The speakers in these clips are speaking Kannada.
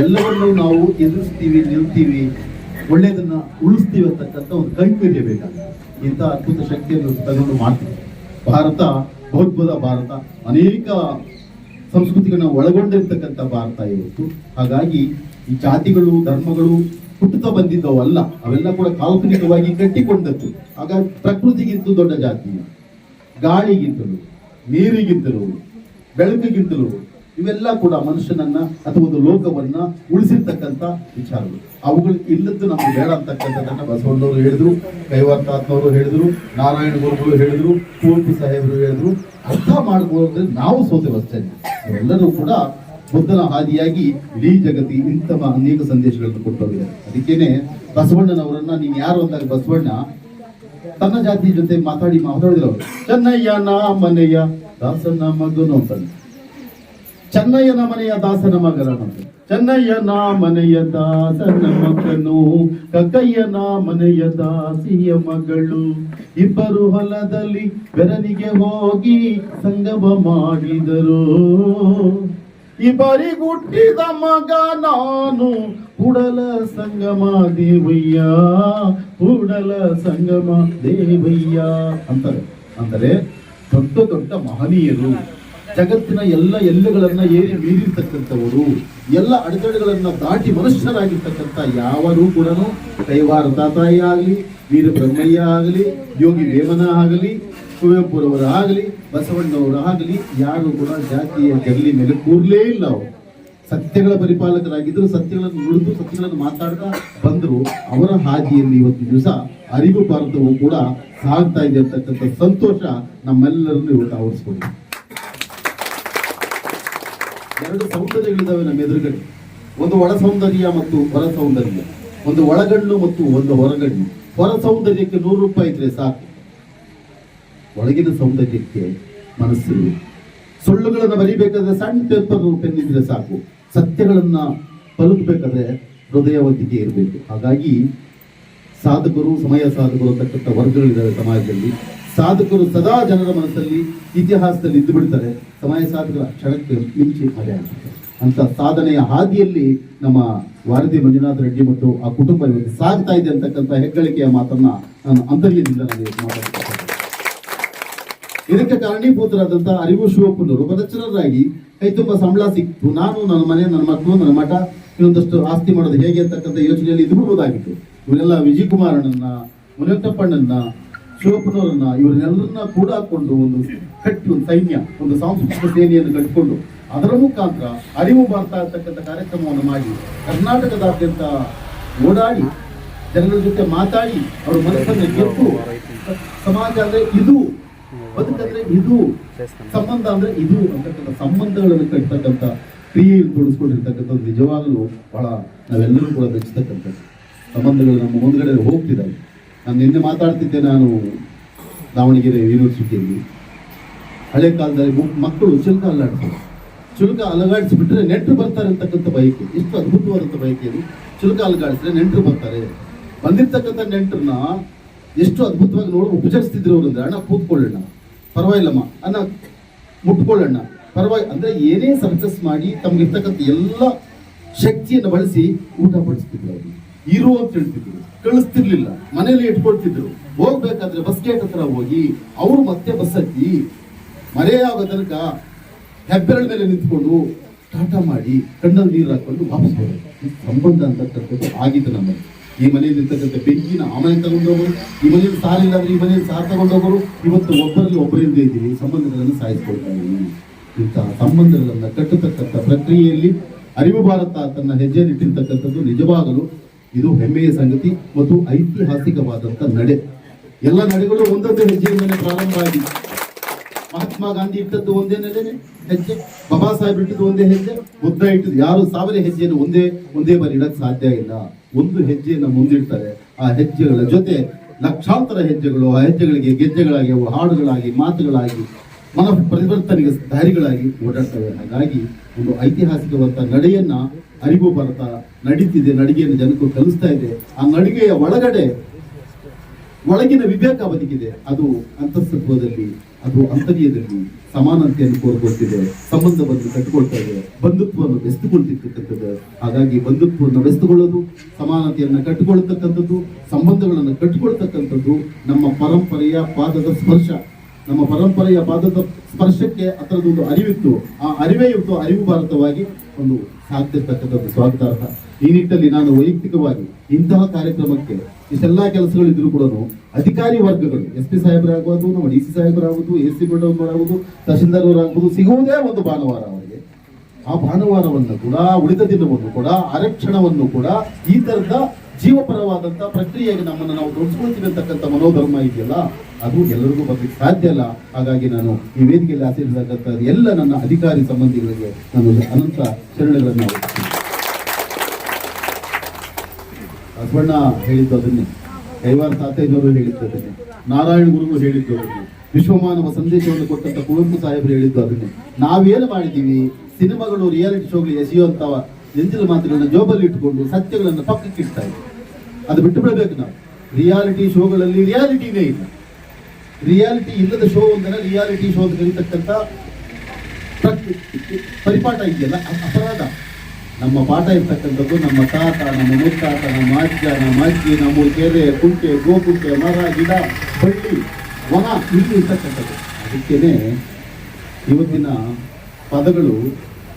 ಎಲ್ಲವನ್ನೂ ನಾವು ಎದುರಿಸ್ತೀವಿ, ನಿಲ್ತೀವಿ, ಒಳ್ಳೆಯದನ್ನ ಉಳಿಸ್ತೀವಿ ಅಂತಕ್ಕಂಥ ಒಂದು ಕೈಂಕರ್ಯ ಬೇಕಾಗುತ್ತೆ. ಇಂಥ ಅದ್ಭುತ ಶಕ್ತಿಯನ್ನು ತಗೊಂಡು ಮಾಡ್ತೀವಿ. ಭಾರತ ಬಹುದ್ಭುತ ಭಾರತ, ಅನೇಕ ಸಂಸ್ಕೃತಿಗಳನ್ನ ಒಳಗೊಂಡಿರ್ತಕ್ಕಂಥ ಭಾರತ ಇವತ್ತು. ಹಾಗಾಗಿ ಈ ಜಾತಿಗಳು, ಧರ್ಮಗಳು ಹುಟ್ಟುತ್ತಾ ಬಂದಿದ್ದವಲ್ಲ, ಅವೆಲ್ಲ ಕೂಡ ಕಾಲ್ಪನಿಕವಾಗಿ ಕಟ್ಟಿಕೊಂಡದ್ದು. ಹಾಗಾಗಿ ಪ್ರಕೃತಿಗಿಂತ ದೊಡ್ಡ ಜಾತಿ. ಗಾಳಿಗಿಂತಲೂ, ನೀರಿಗಿಂತಲೂ, ಬೆಳಕಿಗಿಂತಲೂ ಇವೆಲ್ಲ ಕೂಡ ಮನುಷ್ಯನನ್ನ ಅಥವಾ ಒಂದು ಲೋಕವನ್ನ ಉಳಿಸಿರ್ತಕ್ಕಂಥ ವಿಚಾರಗಳು. ಅವುಗಳು ಇಲ್ಲದ್ದು ನಮ್ಗೆ ಬೇಡ ಅಂತಕ್ಕಂಥದ್ದನ್ನ ಬಸವಣ್ಣವರು ಹೇಳಿದ್ರು ಕೈವಾರ್ತಾತ್ಮವರು ಹೇಳಿದ್ರು, ನಾರಾಯಣ ಗುರುಗಳು ಹೇಳಿದ್ರು, ಕುವೆಂಪು ಸಾಹೇಬರು ಹೇಳಿದ್ರು. ಅರ್ಥ ಮಾಡ್ಕೊಳ್ಳೋದ್ರೆ ನಾವು ಸೋತೆವು ಅಷ್ಟೇ. ಎಲ್ಲರೂ ಕೂಡ ಬುದ್ಧನ ಹಾದಿಯಾಗಿ ಇಡೀ ಜಗತ್ತಿ ಇಂತಹ ಅನೇಕ ಸಂದೇಶಗಳನ್ನು ಕೊಟ್ಟೋಗಿದ್ದಾರೆ ಅದಕ್ಕೇನೆ ಬಸವಣ್ಣನವರನ್ನ, ನೀನ್ ಯಾರು ಅಂದಾಗ ಬಸವಣ್ಣ, ತನ್ನ ಜಾತಿ ಜೊತೆ ಮಾತಾಡಿ ಮಾತಾಡಿದ್ರು ಚೆನ್ನಯ್ಯ ನಾ ಮನೆಯ, ದಾಸನ ಮಗನು ಅಂತಾನೆ ಚೆನ್ನಯ್ಯನ ಮನೆಯ ದಾಸನ ಮಗನು ಚೆನ್ನಯ್ಯನ ಮನೆಯ ದಾಸನ ಮಗನು, ಕಕ್ಕಯ್ಯನ ಮನೆಯ ದಾಸಿಯ ಮಗಳು. ಇಬ್ಬರು ಹೊಲದಲ್ಲಿ ಬೆರನಿಗೆ ಹೋಗಿ ಸಂಗಮ ಮಾಡಿದರು. ಇಬ್ಬರಿಗುಟ್ಟಿದ ಮಗ ನಾನು, ಕೂಡಲ ಸಂಗಮ ದೇವಯ್ಯ, ಕೂಡಲ ಸಂಗಮ ದೇವಯ್ಯ. ಅಂತಾರೆ ಅಂದರೆ ದೊಡ್ಡ ದೊಡ್ಡ ಮಹನೀಯರು. ಜಗತ್ತಿನ ಎಲ್ಲ ಎಲ್ಲುಗಳನ್ನ ಏರಿ ಮೀರಿರ್ತಕ್ಕಂಥವರು, ಎಲ್ಲ ಅಡೆತಡೆಗಳನ್ನ ದಾಟಿ ಮನುಷ್ಯರಾಗಿರ್ತಕ್ಕಂಥ ಯಾವರೂ ಕೂಡ ಕೈವಾರ ತಾತಾಯಿ ಆಗಲಿ ವೀರ ಬ್ರಹ್ಮಯ್ಯ ಆಗಲಿ, ಯೋಗಿ ವೇಮನ ಆಗಲಿ, ಕುವೆಂಪುರವರು ಆಗಲಿ, ಬಸವಣ್ಣವರು ಆಗಲಿ, ಯಾರು ಕೂಡ ಜಾತಿಯ ಜಗಲಿ ಮೇಲೆ ಕೂರಲೇ ಇಲ್ಲ ಅವರು. ಸತ್ಯಗಳ ಪರಿಪಾಲಕರಾಗಿದ್ದರು ಸತ್ಯಗಳನ್ನು ನುಡಿದು, ಸತ್ಯಗಳನ್ನು ಮಾತಾಡ್ತಾ ಬಂದರು, ಅವರ ಹಾದಿಯಲ್ಲಿ ಇವತ್ತು ದಿವಸ ಅರಿವು ಭಾರತವು ಕೂಡ ಸಾಗ್ತಾ ಇದೆ ಅಂತಕ್ಕಂಥ ಸಂತೋಷ ನಮ್ಮೆಲ್ಲರನ್ನು ಇವತ್ತು ಆವರಿಸ್ಕೊಂಡು ಎರಡು ಸೌಂದರ್ಯಗಳಿದಾವೆ ನಮ್ಮ ಎದುರುಗಡೆ. ಒಂದು ಒಳ ಸೌಂದರ್ಯ ಮತ್ತು ಹೊರ ಸೌಂದರ್ಯ. ಒಂದು ಒಳಗಣ್ಣು ಮತ್ತು ಒಂದು ಹೊರಗಣ್ಣು. ಹೊರ ಸೌಂದರ್ಯಕ್ಕೆ ನೂರು ರೂಪಾಯಿ ಇದ್ರೆ ಸಾಕು. ಒಳಗಿನ ಸೌಂದರ್ಯಕ್ಕೆ ಮನಸ್ಸು ಸುಳ್ಳುಗಳನ್ನು ಬರಿಬೇಕಾದ್ರೆ ಸಣ್ಣ ಪೇಪರ್ ಪೆನ್ ಇದ್ರೆ ಸಾಕು. ಸತ್ಯಗಳನ್ನ ಹೃದಯ ಹೃದಯವಂತಿಕೆ ಇರಬೇಕು. ಹಾಗಾಗಿ ಸಾಧಕರು, ಸಮಯ ಸಾಧಕರು ಅಂತಕ್ಕಂಥ ವರ್ಗಗಳಿದ್ದಾವೆ ಸಮಾಜದಲ್ಲಿ. ಸಾಧಕರು ಸದಾ ಜನರ ಮನಸ್ಸಲ್ಲಿ ಇತಿಹಾಸದಲ್ಲಿ ಇದ್ದು ಬಿಡ್ತಾರೆ. ಸಮಯ ಸಾಧಕರ ಕ್ಷಣಕ್ಕೆ ಮಿಂಚಿ ಮಳೆ ಅಂತ ಸಾಧನೆಯ ಹಾದಿಯಲ್ಲಿ ನಮ್ಮ ವಾರದಿ ಮಂಜುನಾಥ ರೆಡ್ಡಿ ಮತ್ತು ಆ ಕುಟುಂಬ ಇವತ್ತು ಸಾಗ್ತಾ ಇದೆ ಅಂತಕ್ಕಂಥ ಹೆಗ್ಗಳಿಕೆಯ ಮಾತನ್ನ ನಾನು ಅಂತರ್ಯದಿಂದ ನನಗೆ ಮಾತಾಡ್ತೇನೆ ಇದಕ್ಕೆ ಕಾರಣೀಭೂತರಾದಂತಹ ಅರಿವು ಶಿವಪ್ಪನವರು ಪದಚರರಾಗಿ ಕೈ ತುಂಬ ಸಂಬಳ ಸಿಕ್ತು ನಾನು, ನನ್ನ ಮನೆ, ನನ್ನ ಮಕ್ಕಳು, ನನ್ನ ಮಠ, ಇನ್ನೊಂದಷ್ಟು ಆಸ್ತಿ ಮಾಡೋದು ಹೇಗೆ ಅಂತಕ್ಕಂಥ ಯೋಚನೆಯಲ್ಲಿ ಬಿಡುವುದಾಗಿತ್ತು. ಇವರೆಲ್ಲ ವಿಜಯ್ ಮುನಿಯಪ್ಪಣ್ಣನ್ನ ಶಿವಪ್ಪನವರನ್ನ ಇವರನ್ನೆಲ್ಲರನ್ನ ಕೂಡ ಹಾಕೊಂಡು ಒಂದು ಕಟ್ಟು ಸೈನ್ಯ, ಒಂದು ಸಾಂಸ್ಕೃತಿಕ ಸೇನೆಯನ್ನು ಕಟ್ಟಿಕೊಂಡು ಅದರ ಮುಖಾಂತರ ಅರಿವು ಬರ್ತಾ ಇರ್ತಕ್ಕಂಥ ಕಾರ್ಯಕ್ರಮವನ್ನು ಮಾಡಿ ಕರ್ನಾಟಕದಾದ್ಯಂತ ಓಡಾಡಿ ಜನರ ಜೊತೆ ಮಾತಾಡಿ ಅವರ ಮನಸ್ಸನ್ನು ಗೆದ್ದು ಸಮಾಜ ಅಂದ್ರೆ ಇದು ಬದುಕಂದ್ರೆ ಇದು, ಸಂಬಂಧ ಅಂದ್ರೆ ಇದು ಅಂತಕ್ಕಂಥ ಸಂಬಂಧಗಳನ್ನು ಕಟ್ಟತಕ್ಕಂಥ ಕ್ರಿಯೆಯಲ್ಲಿ ತೊಡಸ್ಕೊಂಡಿರ್ತಕ್ಕಂಥದ್ದು ನಿಜವಾಗಲೂ ಬಹಳ ನಾವೆಲ್ಲರೂ ಕೂಡ ಮೆಚ್ಚತಕ್ಕಂಥದ್ದು ಸಂಬಂಧಗಳು ನಮ್ಮ ಮುಂದ್ಗಡೆ ಹೋಗ್ತಿದ್ದಾವೆ. ನಾನು ನಿನ್ನೆ ಮಾತಾಡ್ತಿದ್ದೆ ನಾನು ದಾವಣಗೆರೆ ಯೂನಿವರ್ಸಿಟಿಯಲ್ಲಿ. ಹಳೆ ಕಾಲದಲ್ಲಿ ಮಕ್ಕಳು ಶುಲ್ಕ ಅಲ್ಲಾಡ್ತಾರೆ. ಶುಲ್ಕ ಅಲಗಾಡಿಸಿಬಿಟ್ರೆ ನೆಂಟರು ಬರ್ತಾರೆ ಅಂತಕ್ಕಂಥ ಬೈಕ್ ಎಷ್ಟು ಅದ್ಭುತವಾದಂಥ ಬೈಕ್ ಇದು ಶುಲ್ಕ ಅಲಗಾಡಿಸಿದ್ರೆ ನೆಂಟರು ಬರ್ತಾರೆ. ಬಂದಿರ್ತಕ್ಕಂಥ ನೆಂಟರನ್ನ ಎಷ್ಟು ಅದ್ಭುತವಾಗಿ ನೋಡಿ, ಉಪಚರಿಸ್ತಿದ್ರು ಅವರು ಅಂದ್ರೆ, ಅಣ್ಣ, ಕೂತ್ಕೊಳ್ಳೋಣ, ಪರವಾಗಿಲ್ಲಮ್ಮ, ಅಣ್ಣ, ಮುಟ್ಕೊಳ್ಳೋಣ, ಪರವಾಗಿ ಅಂದರೆ ಏನೇ ಸರ್ಕಸ್ ಮಾಡಿ ತಮ್ಗಿರ್ತಕ್ಕಂಥ ಎಲ್ಲ ಶಕ್ತಿಯನ್ನು ಬಳಸಿ ಊಟ ಪಡಿಸ್ತಿದ್ರು ಅವರು. ಇರು ಅಂತ ಹೇಳ್ತಿದ್ರು. ಕಳಿಸ್ತಿರ್ಲಿಲ್ಲ. ಮನೇಲಿ ಇಟ್ಕೊಳ್ತಿದ್ರು. ಹೋಗ್ಬೇಕಾದ್ರೆ ಬಸ್ ಗೇಟ್ ಹತ್ರ ಹೋಗಿ ಅವರು ಮತ್ತೆ ಬಸ್ ಹತ್ತಿ ಮರೆಯಾಗೋ ತನಕ ಹೆಬ್ಬೆರಳ ಮೇಲೆ ನಿಂತ್ಕೊಂಡು ಟಾಟಾ ಮಾಡಿ ಕಣ್ಣಲ್ಲಿ ನೀರು ಹಾಕೊಂಡು ವಾಪಸ್ ಬರೋದು. ಸಂಬಂಧ ಅಂತಕ್ಕಂಥದ್ದು ಆಗಿತ್ತು ನಮ್ಮಲ್ಲಿ. ಈ ಮನೆಯಲ್ಲಿ ಇರ್ತಕ್ಕಂಥ ಬೆಂಕಿನ ಆಮನೆ ತಗೊಂಡೋಗರು, ಈ ಮನೆಯಲ್ಲಿ ಸಾಲಿಲ್ಲ ಅಂದ್ರೆ ಈ ಮನೆಯಲ್ಲಿ ಸಾರ್ ತಗೊಂಡೋಗರು, ಇವತ್ತು ಒಬ್ಬರಲ್ಲಿ ಒಬ್ಬರಿಂದ ಇದ್ದೀವಿ ಸಂಬಂಧಗಳನ್ನು ಸಾಯಿಸ್ಕೊಳ್ತಾ ಇದ್ದೀವಿ ಇಂತಹ ಸಂಬಂಧಗಳನ್ನು ಕಟ್ಟತಕ್ಕಂಥ ಪ್ರಕ್ರಿಯೆಯಲ್ಲಿ ಅರಿವು ಭಾರತ ತನ್ನ ಹೆಜ್ಜೆ ಇಟ್ಟಿರ್ತಕ್ಕಂಥದ್ದು ನಿಜವಾಗಲು ಇದು ಹೆಮ್ಮೆಯ ಸಂಗತಿ ಮತ್ತು ಐತಿಹಾಸಿಕವಾದಂಥ ನಡೆ. ಎಲ್ಲ ನಡೆಗಳು ಒಂದೊಂದು ಹೆಜ್ಜೆಯಿಂದಲೇ ಪ್ರಾರಂಭ ಆಗಿ. ಮಹಾತ್ಮ ಗಾಂಧಿ ಇಟ್ಟದ್ದು ಒಂದೇ ನೆಲೆನೆ ಹೆಜ್ಜೆ, ಬಾಬಾ ಸಾಹೇಬ್ ಇಟ್ಟದ್ದು ಒಂದೇ ಹೆಜ್ಜೆ, ಬುದ್ಧ ಇಟ್ಟದ್ದು ಯಾರು ಸಾವಿರ ಹೆಜ್ಜೆಯನ್ನು ಒಂದೇ ಒಂದೇ ಬಾರಿ ಇಡಕ್ ಸಾಧ್ಯ ಇಲ್ಲ. ಒಂದು ಹೆಜ್ಜೆಯನ್ನು ಮುಂದಿಡ್ತಾರೆ. ಆ ಹೆಜ್ಜೆಗಳ ಜೊತೆ ಲಕ್ಷಾಂತರ ಹೆಜ್ಜೆಗಳು, ಆ ಹೆಜ್ಜೆಗಳಿಗೆ ಗೆಜ್ಜೆಗಳಾಗಿ, ಹಾಡುಗಳಾಗಿ, ಮಾತುಗಳಾಗಿ, ಮನ ಪರಿವರ್ತನೆಗೆ ದಾರಿಗಳಾಗಿ ಓಡಾಡ್ತವೆ. ಹಾಗಾಗಿ ಒಂದು ಐತಿಹಾಸಿಕವಂತ ನಡೆಯನ್ನ ಅರಿವು ಭಾರತ ನಡೀತಿದೆ, ನಡಿಗೆಯನ್ನು ಜನಕ್ಕೂ ಕಲಿಸ್ತಾ ಇದೆ. ಆ ನಡಿಗೆಯ ಒಳಗಡೆ, ಒಳಗಿನ ವಿವೇಕ ಬದುಕಿದೆ. ಅದು ಅಂತಸ್ತತ್ವದಲ್ಲಿ, ಅದು ಅಂತರ್ಯದಲ್ಲಿ ಸಮಾನತೆಯನ್ನು ಕೋರ್ಕೊಳ್ತಿದೆ ಸಂಬಂಧವನ್ನು ಕಟ್ಟಿಕೊಳ್ತಾ ಇದೆ, ಬಂಧುತ್ವವನ್ನು ಬೆಸ್ತುಕೊಳ್ತಿರ್ತಕ್ಕಂಥದ್ದು ಹಾಗಾಗಿ ಬಂಧುತ್ವವನ್ನು ಬೆಸ್ತುಕೊಳ್ಳೋದು ಸಮಾನತೆಯನ್ನು ಕಟ್ಟಿಕೊಳ್ತಕ್ಕಂಥದ್ದು, ಸಂಬಂಧಗಳನ್ನು ಕಟ್ಟಿಕೊಳ್ತಕ್ಕಂಥದ್ದು ನಮ್ಮ ಪರಂಪರೆಯ ಪಾದದ ಸ್ಪರ್ಶ. ನಮ್ಮ ಪರಂಪರೆಯ ಪಾದದ ಸ್ಪರ್ಶಕ್ಕೆ ಅದರದೊಂದು ಅರಿವಿತ್ತು. ಆ ಅರಿವೇ ಇವತ್ತು ಅರಿವು ಭಾರತವಾಗಿ ಒಂದು ಸಾಧ್ಯತಕ್ಕಂಥದ್ದು ಸ್ವಾಗತಾರ್ಹ. ಈ ನಿಟ್ಟಲ್ಲಿ ನಾನು ವೈಯಕ್ತಿಕವಾಗಿ ಇಂತಹ ಕಾರ್ಯಕ್ರಮಕ್ಕೆ ಇಷ್ಟೆಲ್ಲ ಕೆಲಸಗಳಿದ್ರು ಕೂಡ ಅಧಿಕಾರಿ ವರ್ಗಗಳು, ಎಸ್ ಪಿ ಸಾಹೇಬರಾಗ್ಬೋದು ನಮ್ಮ ಡಿ ಸಿ ಸಾಹೇಬರಾಗುವುದು, ಎಸ್ ಸಿ ಮೇಡಮ್ರಾಗ್ಬೋದು ತಹಶೀಲ್ದಾರ್ ಅವರಾಗುವುದು ಸಿಗುವುದೇ ಒಂದು ಭಾನುವಾರ ಅವರಿಗೆ. ಆ ಭಾನುವಾರವನ್ನು ಕೂಡ, ಉಳಿದ ದಿನವನ್ನು ಕೂಡ, ಆರಕ್ಷಣವನ್ನು ಕೂಡ ಈ ತರದ ಜೀವಪರವಾದಂತಹ ಪ್ರಕ್ರಿಯೆಗೆ ನಮ್ಮನ್ನು ನಾವು ತೊಡಸ್ಕೊಳ್ತೀವಿ ಅಂತಕ್ಕಂಥ ಮನೋಧರ್ಮ ಇದೆಯಲ್ಲ, ಅದು ಎಲ್ಲರಿಗೂ ಬರ್ಲಿಕ್ಕೆ ಸಾಧ್ಯ ಅಲ್ಲ. ಹಾಗಾಗಿ ನಾನು ಈ ವೇದಿಕೆಯಲ್ಲಿ ಆಚರಿಸತಕ್ಕಂಥ ಎಲ್ಲ ನನ್ನ ಅಧಿಕಾರಿ ಸಂಬಂಧಿಗಳಿಗೆ ನಾನು ಅನಂತ ಶರಣಗಳನ್ನು. ಬಸವಣ್ಣ ಹೇಳಿದ್ದು ಅದನ್ನೇ. ಕೈವಾರ ತಾತಯ್ಯನವರು ಹೇಳಿದ್ದು ಅದನ್ನೇ. ನಾರಾಯಣ ಗುರುಗಳು ಹೇಳಿದ್ದು ಅದನ್ನೇ. ವಿಶ್ವಮಾನವ ಸಂದೇಶವನ್ನು ಕೊಟ್ಟಂತ ಕುವೆಂಪು ಸಾಹೇಬರು ಹೇಳಿದ್ದು ಅದನ್ನೇ. ನಾವೇನು ಮಾಡಿದ್ದೀವಿ? ಸಿನಿಮಾಗಳು ರಿಯಾಲಿಟಿ ಶೋಗಳು ಎಸೆಯುವಂತವ ನೆಂಜಿನ ಮಾತುಗಳನ್ನ ಜೋಬಲ್ಲಿ ಇಟ್ಕೊಂಡು ಸತ್ಯಗಳನ್ನು ಪಕ್ಕಕ್ಕೆ ಇಡ್ತಾ ಇದ್ದೀವಿ ಅದು ಬಿಟ್ಟು ಬಿಡಬೇಕು ನಾವು. ರಿಯಾಲಿಟಿ ಶೋಗಳಲ್ಲಿ ರಿಯಾಲಿಟಿನೇ ಇಲ್ಲ. ರಿಯಾಲಿಟಿ ಇಲ್ಲದ ಶೋ ಅಂದರೆ ರಿಯಾಲಿಟಿ ಶೋ ಅಂತ ಕರೀತಕ್ಕಂಥ ಪರಿಪಾಠ ಇದೆಯಲ್ಲ? ಅಪರಾಧ. ನಮ್ಮ ಪಾಠ ಇರ್ತಕ್ಕಂಥದ್ದು ನಮ್ಮ ತಾತ, ನಮ್ಮ ಮುತ್ತಾತ, ನಮ್ಮ ಅಜ್ಜ, ನಮ್ಮ ಅಜ್ಜಿ, ನಮ್ಮ ಕೆರೆ ಕುಂಟೆ, ಗೋಕುಂಟೆ, ಮರ, ಗಿಡ, ಬಳ್ಳಿ, ವನ, ಇಲ್ಲಿ ಇರ್ತಕ್ಕಂಥದ್ದು. ಅದಕ್ಕೇನೆ ಇವತ್ತಿನ ಪದಗಳು,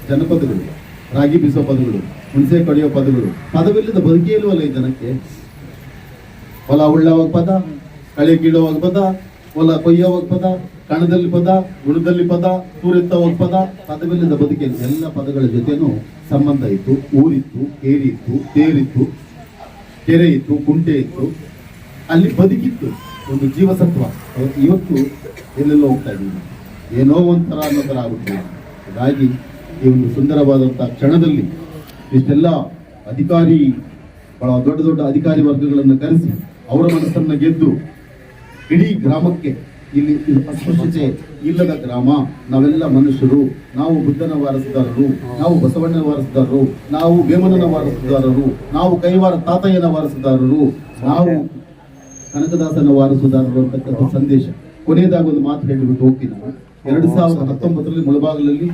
ಜನಪದಗಳು. ರಾಗಿ ಬೀಸೋ ಪದಗಳು, ಹುಣಸೆ ಕಡಿಯೋ ಪದಗಳು, ಪದವಿಲ್ಲದ ಬದುಕೇ ಇಲ್ವಲ್ಲ ಈ ಜನಕ್ಕೆ. ಹೊಲ ಉಳ್ಳವಾಗ ಪದ, ಕಳೆ ಕೀಳೋವಾಗ ಪದ, ಹೊಲ ಕೊಯ್ಯೋವಾಗ ಪದ, ಕಣದಲ್ಲಿ ಪದ, ಗುಣದಲ್ಲಿ ಪದ, ತೂರೆತ್ತವಾಗ ಪದ, ಪದವಿಲ್ಲದ ಬದುಕಿಯಲ್ಲಿ ಎಲ್ಲ ಪದಗಳ ಜೊತೆನೂ ಸಂಬಂಧ ಇತ್ತು, ಊರಿತ್ತು ಏರಿತ್ತು ತೇರಿತ್ತು ಕೆರೆ ಇತ್ತು ಕುಂಟೆ ಇತ್ತು ಅಲ್ಲಿ ಬದುಕಿತ್ತು ಒಂದು ಜೀವಸತ್ವ. ಇವತ್ತು ಎಲ್ಲೆಲ್ಲೋ ಹೋಗ್ತಾ ಇದ್ದೀವಿ. ಏನೋ ಒಂಥರ ಅನ್ನೋ ಥರ ಆಗುತ್ತೆ ಹಾಗಾಗಿ ಈ ಒಂದು ಸುಂದರವಾದಂಥ ಕ್ಷಣದಲ್ಲಿ ಇಷ್ಟೆಲ್ಲ ಅಧಿಕಾರಿ, ಬಹಳ ದೊಡ್ಡ ದೊಡ್ಡ ಅಧಿಕಾರಿ ವರ್ಗಗಳನ್ನು ಕರೆಸಿ ಅವರ ಮನಸ್ಸನ್ನ ಗೆದ್ದು ಇಡೀ ಗ್ರಾಮಕ್ಕೆ ಇಲ್ಲಿ ಅಸ್ಪೃಶ್ಯತೆ ಇಲ್ಲದ ಗ್ರಾಮ. ನಾವೆಲ್ಲ ಮನುಷ್ಯರು. ನಾವು ಬುದ್ಧನ ವಾರಸುದಾರರು. ನಾವು ಬಸವಣ್ಣನ ವಾರಸುದಾರರು. ನಾವು ವೇಮನನ ವಾರಸುದಾರರು. ನಾವು ಕೈವಾರ ತಾತಯ್ಯನ ವಾರಸುದಾರರು. ನಾವು ಕನಕದಾಸನ ವಾರಸುದಾರರು ಅಂತಕ್ಕಂಥ ಸಂದೇಶ. ಕೊನೆಯದಾಗ ಒಂದು ಮಾತು ಹೇಳಿಬಿಟ್ಟು ಹೋಗ್ತೀನಿ ಎರಡು ಸಾವಿರದ ಹತ್ತೊಂಬತ್ತರಲ್ಲಿ ಮುಳಬಾಗಿಲಲ್ಲಿ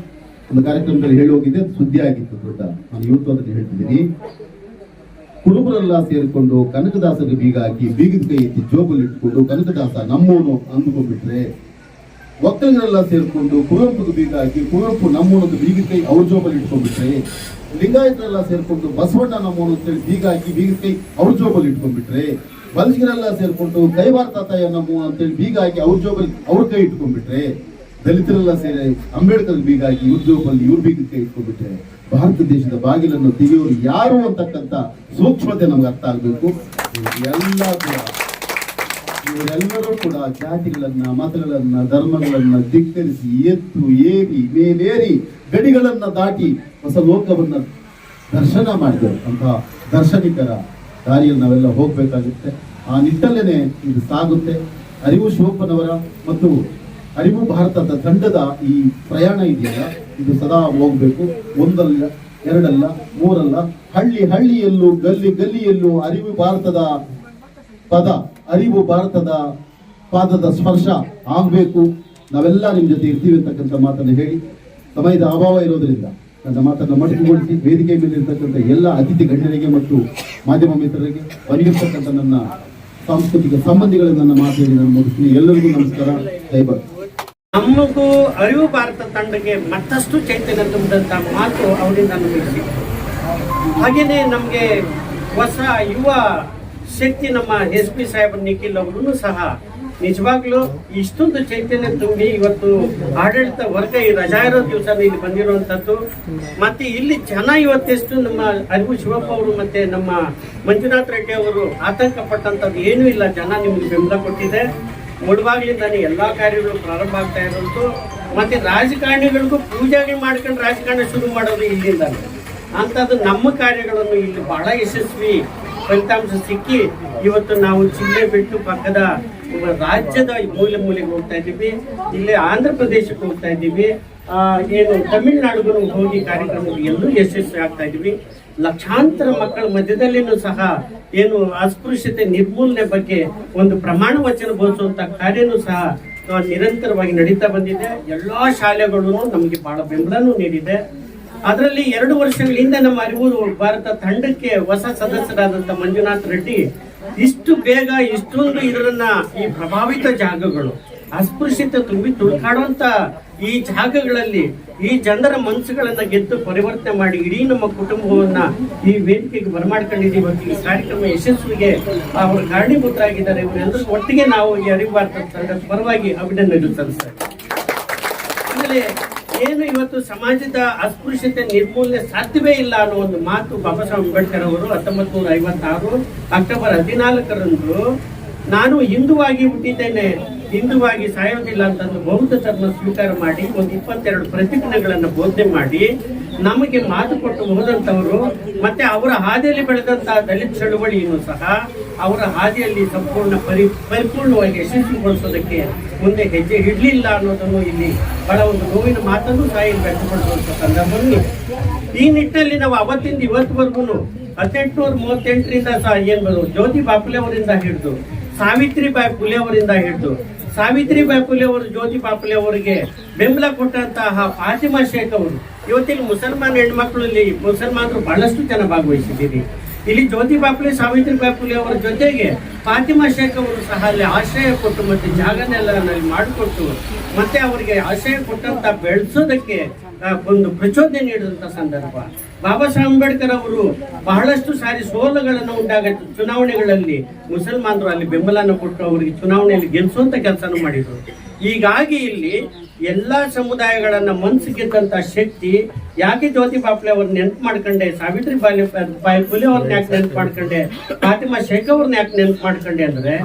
ಒಂದು ಕಾರ್ಯಕ್ರಮದಲ್ಲಿ ಹೇಳಿ ಹೋಗಿದ್ದೆ, ಅದು ಸುದ್ದಿ ಆಗಿತ್ತು, ದೊಡ್ಡ. ನಾನು ಇವತ್ತು ಅದನ್ನು ಹೇಳ್ತಿದ್ದೀನಿ. ಕುರುಬರೆಲ್ಲ ಸೇರಿಕೊಂಡು ಕನಕದಾಸರಿಗೆ ಬೀಗ ಹಾಕಿ, ಬೀಗದ ಕೈ ಎತ್ತಿ ಜೋಬಲ್ಲಿ ಇಟ್ಕೊಂಡು ಕನಕದಾಸ ನಮ್ಮೋನು ಅಂದ್ಕೊಂಡ್ಬಿಟ್ರೆ ಒಕ್ಕಲಿಗರೆಲ್ಲ ಸೇರಿಕೊಂಡು ಕುವೆಂಪುಗೆ ಬೀಗ ಹಾಕಿ, ಕುವೆಂಪು ನಮ್ಮೋನದು ಬೀಗದ ಕೈ ಅವ್ರ ಜೋಬಲ್ಲಿ ಇಟ್ಕೊಂಡ್ಬಿಟ್ರೆ ಲಿಂಗಾಯತರೆಲ್ಲ ಸೇರಿಕೊಂಡು ಬಸವಣ್ಣ ನಮ್ಮವನು ಅಂತೇಳಿ ಬೀಗ ಹಾಕಿ, ಬೀಗದ ಕೈ ಅವ್ರ ಜೋಬಲ್ಲಿ ಇಟ್ಕೊಂಡ್ಬಿಟ್ರೆ ಬಲಿಸಿಗರೆಲ್ಲ ಸೇರಿಕೊಂಡು ಕೈವಾರ ತಾತಯ್ಯ ನಮ್ಮ ಅಂತೇಳಿ ಬೀಗ ಹಾಕಿ ಅವ್ರ ಜೋಬಲ್ಲಿ ಅವ್ರ ಕೈ ಇಟ್ಕೊಂಡ್ಬಿಟ್ರೆ ದಲಿತರೆಲ್ಲ ಸೇರಿ ಅಂಬೇಡ್ಕರ್ ಬೀಗಾಗಿ ಉದ್ಯೋಗದಲ್ಲಿ ಇವ್ರ ಜೋಬಲ್ಲಿ ಇವ್ರ ಬೀಗದ ಕೈ ಇಟ್ಕೊಂಡ್ಬಿಟ್ರೆ ಭಾರತ ದೇಶದ ಬಾಗಿಲನ್ನು ತೆಗೆಯೋರು ಯಾರು ಅಂತಕ್ಕಂಥ ಸೂಕ್ಷ್ಮತೆ ನಮ್ಗೆ ಅರ್ಥ ಆಗಬೇಕು. ಎಲ್ಲ ಕೂಡ, ಇವರೆಲ್ಲರೂ ಕೂಡ ಜಾತಿಗಳನ್ನ, ಮತಗಳನ್ನ, ಧರ್ಮಗಳನ್ನ ಧಿಕ್ಕರಿಸಿ, ಎತ್ತು, ಏರಿ, ಮೇಲೇರಿ ಗಡಿಗಳನ್ನ ದಾಟಿ ಹೊಸ ಲೋಕವನ್ನ ದರ್ಶನ ಮಾಡಿದರು. ಅಂತ ದರ್ಶನಿಕರ ದಾರಿಯಲ್ಲಿ ನಾವೆಲ್ಲ ಹೋಗ್ಬೇಕಾಗುತ್ತೆ. ಆ ನಿಟ್ಟಲ್ಲೇನೆ ಇದು ಸಾಗುತ್ತೆ. ಅರಿವು ಶಿವಪ್ಪನವರ ಮತ್ತು ಅರಿವು ಭಾರತದ ತಂಡದ ಈ ಪ್ರಯಾಣ ಇದೆಯಲ್ಲ, ಇದು ಸದಾ ಹೋಗ್ಬೇಕು. ಒಂದಲ್ಲ, ಎರಡಲ್ಲ, ಮೂರಲ್ಲ, ಹಳ್ಳಿ ಹಳ್ಳಿಯಲ್ಲೂ, ಗಲ್ಲಿ ಗಲ್ಲಿಯಲ್ಲೂ ಅರಿವು ಭಾರತದ ಪದ, ಅರಿವು ಭಾರತದ ಪಾದದ ಸ್ಪರ್ಶ ಆಗ್ಬೇಕು. ನಾವೆಲ್ಲ ನಿಮ್ಮ ಜೊತೆ ಇರ್ತೀವಿ ಅಂತಕ್ಕಂಥ ಮಾತನ್ನು ಹೇಳಿ, ಸಮಯದ ಅಭಾವ ಇರೋದ್ರಿಂದ ನನ್ನ ಮಾತನ್ನು ಮಟ್ಟಿಗೊಳಿಸಿ ವೇದಿಕೆ ಮೇಲೆ ಇರ್ತಕ್ಕಂಥ ಎಲ್ಲ ಅತಿಥಿ ಗಣ್ಯರಿಗೆ ಮತ್ತು ಮಾಧ್ಯಮ ಮಿತ್ರರಿಗೆ ಬಂದಿರ್ತಕ್ಕಂಥ ನನ್ನ ಸಾಂಸ್ಕೃತಿಕ ಸಂಬಂಧಿಗಳನ್ನು ನನ್ನ ಮಾತು ಹೇಳಿ ನಾನು ಮುಗಿಸ್ತೀನಿ. ಎಲ್ಲರಿಗೂ ನಮಸ್ಕಾರ. ಜೈ ನಮಗೂ ಅರಿವು ಭಾರತ ತಂಡಕ್ಕೆ ಮತ್ತಷ್ಟು ಚೈತನ್ಯ ತುಂಬಿದಂಥ ಮಾತು ಅವರಿಂದ ನಮಗೆ ಹಾಗೆಯೇ ನಮಗೆ ಹೊಸ ಯುವ ಶಕ್ತಿ ನಮ್ಮ ಎಸ್ ಪಿ ಸಾಹೇಬ್ ನಿಖಿಲ್ ಅವರು ಸಹ ನಿಜವಾಗ್ಲೂ ಇಷ್ಟೊಂದು ಚೈತನ್ಯ ತುಂಬಿ ಇವತ್ತು ಆಡಳಿತ ವರ್ಗ ಈ ರಜಾ ಇರೋ ದಿವಸ ಇಲ್ಲಿ ಬಂದಿರುವಂತದ್ದು. ಮತ್ತೆ ಇಲ್ಲಿ ಜನ ಇವತ್ತೆಷ್ಟು ನಮ್ಮ ಅರಿವು ಶಿವಪ್ಪ ಅವರು ಮತ್ತೆ ನಮ್ಮ ಮಂಜುನಾಥ್ ರೆಡ್ಡಿ ಅವರು ಆತಂಕ ಪಟ್ಟಂತದ್ದು ಏನೂ ಇಲ್ಲ. ಜನ ನಿಮ್ಗೆ ಬೆಂಬಲ ಕೊಟ್ಟಿದೆ. ಮುಳುವಾಗ್ಲಿಂದಾನೆ ಎಲ್ಲಾ ಕಾರ್ಯಗಳು ಪ್ರಾರಂಭ ಆಗ್ತಾ ಇರೋದು ಮತ್ತೆ ರಾಜಕಾರಣಿಗಳಿಗೂ ಪೂಜಾರಿ ಮಾಡ್ಕೊಂಡು ರಾಜಕಾರಣ ಶುರು ಮಾಡೋದು ಇಲ್ಲಿಂದ ಅಂಥದ್ದು ನಮ್ಮ ಕಾರ್ಯಗಳನ್ನು ಇಲ್ಲಿ ಬಹಳ ಯಶಸ್ವಿ ಫಲಿತಾಂಶ ಸಿಕ್ಕಿ ಇವತ್ತು ನಾವು ಜಿಲ್ಲೆ ಬಿಟ್ಟು ಪಕ್ಕದ ರಾಜ್ಯದ ಮೂಲೆ ಮೂಲೆಗೆ ಹೋಗ್ತಾ ಇದ್ದೀವಿ. ಇಲ್ಲಿ ಆಂಧ್ರ ಪ್ರದೇಶಕ್ಕೆ ಹೋಗ್ತಾ ಇದ್ದೀವಿ. ಏನು ತಮಿಳುನಾಡುಗೂ ಹೋಗಿ ಕಾರ್ಯಕ್ರಮ ಎಲ್ಲೂ ಯಶಸ್ವಿ ಆಗ್ತಾ ಇದ್ದೀವಿ. ಲಕ್ಷಾಂತರ ಮಕ್ಕಳ ಮಧ್ಯದಲ್ಲಿನೂ ಸಹ ಏನು ಅಸ್ಪೃಶ್ಯತೆ, ನಿರ್ಮೂಲನೆ ಬಗ್ಗೆ ಒಂದು ಪ್ರಮಾಣ ವಚನ ಬೋಧಿಸುವಂತ ಕಾರ್ಯನೂ ಸಹ ನಿರಂತರವಾಗಿ ನಡೀತಾ ಬಂದಿದೆ. ಎಲ್ಲಾ ಶಾಲೆಗಳು ನಮಗೆ ಬಹಳ ಬೆಂಬಲನೂ ನೀಡಿದೆ. ಅದರಲ್ಲಿ ಎರಡು ವರ್ಷಗಳಿಂದ ನಮ್ಮ ಅರಿವು ಭಾರತ ತಂಡಕ್ಕೆ ಹೊಸ ಸದಸ್ಯರಾದಂತ ಮಂಜುನಾಥ್ ರೆಡ್ಡಿ ಇಷ್ಟು ಬೇಗ ಇಷ್ಟೊಂದು ಇದರನ್ನ ಈ ಪ್ರಭಾವಿತ ಜಾಗಗಳು ಅಸ್ಪೃಶ್ಯತೆ ತುಂಬಿ ತುಳುಕಾಡುವಂತ ಈ ಜಾಗಗಳಲ್ಲಿ ಈ ಜನರ ಮನಸ್ಸುಗಳನ್ನ ಗೆದ್ದು ಪರಿವರ್ತನೆ ಮಾಡಿ ಇಡೀ ನಮ್ಮ ಕುಟುಂಬವನ್ನ ಈ ವೇದಿಕೆಗೆ ಬರಮಾಡ್ಕೊಂಡಿದ್ದೀವಿ. ಈ ಕಾರ್ಯಕ್ರಮ ಯಶಸ್ವಿಗೆ ಅವರು ಕಾರಣೀಭೂತರಾಗಿದ್ದಾರೆ. ಇವರೆಲ್ಲರೂ ಒಟ್ಟಿಗೆ ನಾವು ಈ ಅರಿವು ಭಾರತ ಪರವಾಗಿ ಅಭಿನಂದನೆ ಸರ್ ಆಮೇಲೆ ಏನು ಇವತ್ತು ಸಮಾಜದ ಅಸ್ಪೃಶ್ಯತೆ ನಿರ್ಮೂಲನೆ ಸಾಧ್ಯವೇ ಇಲ್ಲ ಅನ್ನೋ ಒಂದು ಮಾತು ಬಾಬಾ ಸಾಹೇಬ್ ಅಂಬೇಡ್ಕರ್ ಅವರು ಹತ್ತೊಂಬತ್ತು ನೂರ ಐವತ್ತಾರು ಅಕ್ಟೋಬರ್ ಹದಿನಾಲ್ಕರಂದು, ನಾನು ಹಿಂದುವಾಗಿ ಹುಟ್ಟಿದ್ದೇನೆ. ಹಿಂದುವಾಗಿ ಸಾಯೋದಿಲ್ಲ ಅಂತಂದು ಬೌದ್ಧ ಧರ್ಮ ಸ್ವೀಕಾರ ಮಾಡಿ ಒಂದು ಇಪ್ಪತ್ತೆರಡು ಪ್ರತಿಜ್ಞೆಗಳನ್ನು ಬೋಧನೆ ಮಾಡಿ ನಮಗೆ ಮಾತು ಕೊಟ್ಟು ಹೋದಂಥವರು, ಮತ್ತೆ ಅವರ ಹಾದಿಯಲ್ಲಿ ಬೆಳೆದಂತಹ ದಲಿತ ಚಳುವಳಿಯನ್ನು ಸಹ ಅವರ ಹಾದಿಯಲ್ಲಿ ಸಂಪೂರ್ಣ ಪರಿ, ಪರಿಪೂರ್ಣವಾಗಿ ಯಶಸ್ವಿಗೊಳಿಸೋದಕ್ಕೆ ಮುಂದೆ ಹೆಜ್ಜೆ ಇಡಲಿಲ್ಲ ಅನ್ನೋದನ್ನು ಇಲ್ಲಿ ಬಹಳ ಒಂದು ನೋವಿನ ಮಾತನ್ನು ಸಹ ಇಲ್ಲಿ ವ್ಯಕ್ತಪಡಿಸುವಂತ ಸಂದರ್ಭದಲ್ಲಿ ಈ ನಿಟ್ಟಿನಲ್ಲಿ ನಾವು ಅವತ್ತಿಂದ ಇವತ್ತುವರೆಗೂ ಹದಿನೆಂಟುನೂರ ಮೂವತ್ತೆಂಟರಿಂದ ಸಹ ಏನ್ ಜ್ಯೋತಿ ಬಾಪುಲೆ ಅವರಿಂದ ಹಿಡಿದು ಸಾವಿತ್ರಿಬಾಯಿ ಫುಲೆ ಅವರಿಂದ ಹಿಡಿದು ಸಾವಿತ್ರಿಬಾಯಿ ಫುಲೆ ಅವರು, ಜ್ಯೋತಿ ಬಾಪುಲೆ ಅವರಿಗೆ ಬೆಂಬಲ ಕೊಟ್ಟಂತಹ ಫಾತಿಮಾ ಶೇಖ್ ಅವರು, ಇವತ್ತಿನ ಮುಸಲ್ಮಾನ್ ಹೆಣ್ಮಕ್ಳಲ್ಲಿ ಮುಸಲ್ಮಾನರು ಬಹಳಷ್ಟು ಜನ ಭಾಗವಹಿಸಿದ್ದೀರಿ. ಇಲ್ಲಿ ಜ್ಯೋತಿ ಬಾಪುಲೆ, ಸಾವಿತ್ರಿ ಬಾಪುಲೆ ಅವರ ಜೊತೆಗೆ ಫಾತಿಮಾ ಶೇಖ್ ಅವರು ಸಹ ಅಲ್ಲಿ ಆಶ್ರಯ ಕೊಟ್ಟು ಮತ್ತೆ ಜಾಗನೆಲ್ಲ ನಲ್ಲಿ ಮಾಡಿಕೊಟ್ಟು ಮತ್ತೆ ಅವರಿಗೆ ಆಶ್ರಯ ಕೊಟ್ಟಂತ ಬೆಳೆಸೋದಕ್ಕೆ ಒಂದು ಪ್ರಚೋದನೆ ನೀಡಿದಂತ ಸಂದರ್ಭ. ಬಾಬಾ ಸಾಹೇಬ್ ಅಂಬೇಡ್ಕರ್ ಅವರು ಬಹಳಷ್ಟು ಸಾರಿ ಸೋಲುಗಳನ್ನು ಉಂಟಾಗುತ್ತೆ ಚುನಾವಣೆಗಳಲ್ಲಿ ಮುಸಲ್ಮಾನರು ಅಲ್ಲಿ ಬೆಂಬಲನ ಕೊಟ್ಟು ಅವರಿಗೆ ಚುನಾವಣೆಯಲ್ಲಿ ಗೆಲ್ಲಿಸುವಂತ ಕೆಲಸನೂ ಮಾಡಿದ್ರು. ಹೀಗಾಗಿ ಇಲ್ಲಿ ಎಲ್ಲಾ ಸಮುದಾಯಗಳನ್ನ ಮನಸ್ಸು ಗೆದ್ದಂತ ಶಕ್ತಿ ಯಾಕೆ ಜ್ಯೋತಿ ಬಾಪ್ಲೆ ಅವ್ರನ್ನ ನೆನ್ಪು ಮಾಡ್ಕೊಂಡೆ, ಸಾವಿತ್ರಿ ಬಾಲಿ, ಬಾಯಿ ಪುಲೆ ಅವ್ರನ್ನ ಯಾಕೆ ನೆನ್ಪು ಮಾಡ್ಕೊಂಡೆ, ಫಾತಿಮಾ ಶೇಖ್ ಅವ್ರನ್ನ ಯಾಕೆ ನೆನ್ಪು ಮಾಡ್ಕೊಂಡೆ ಅಂದ್ರೆ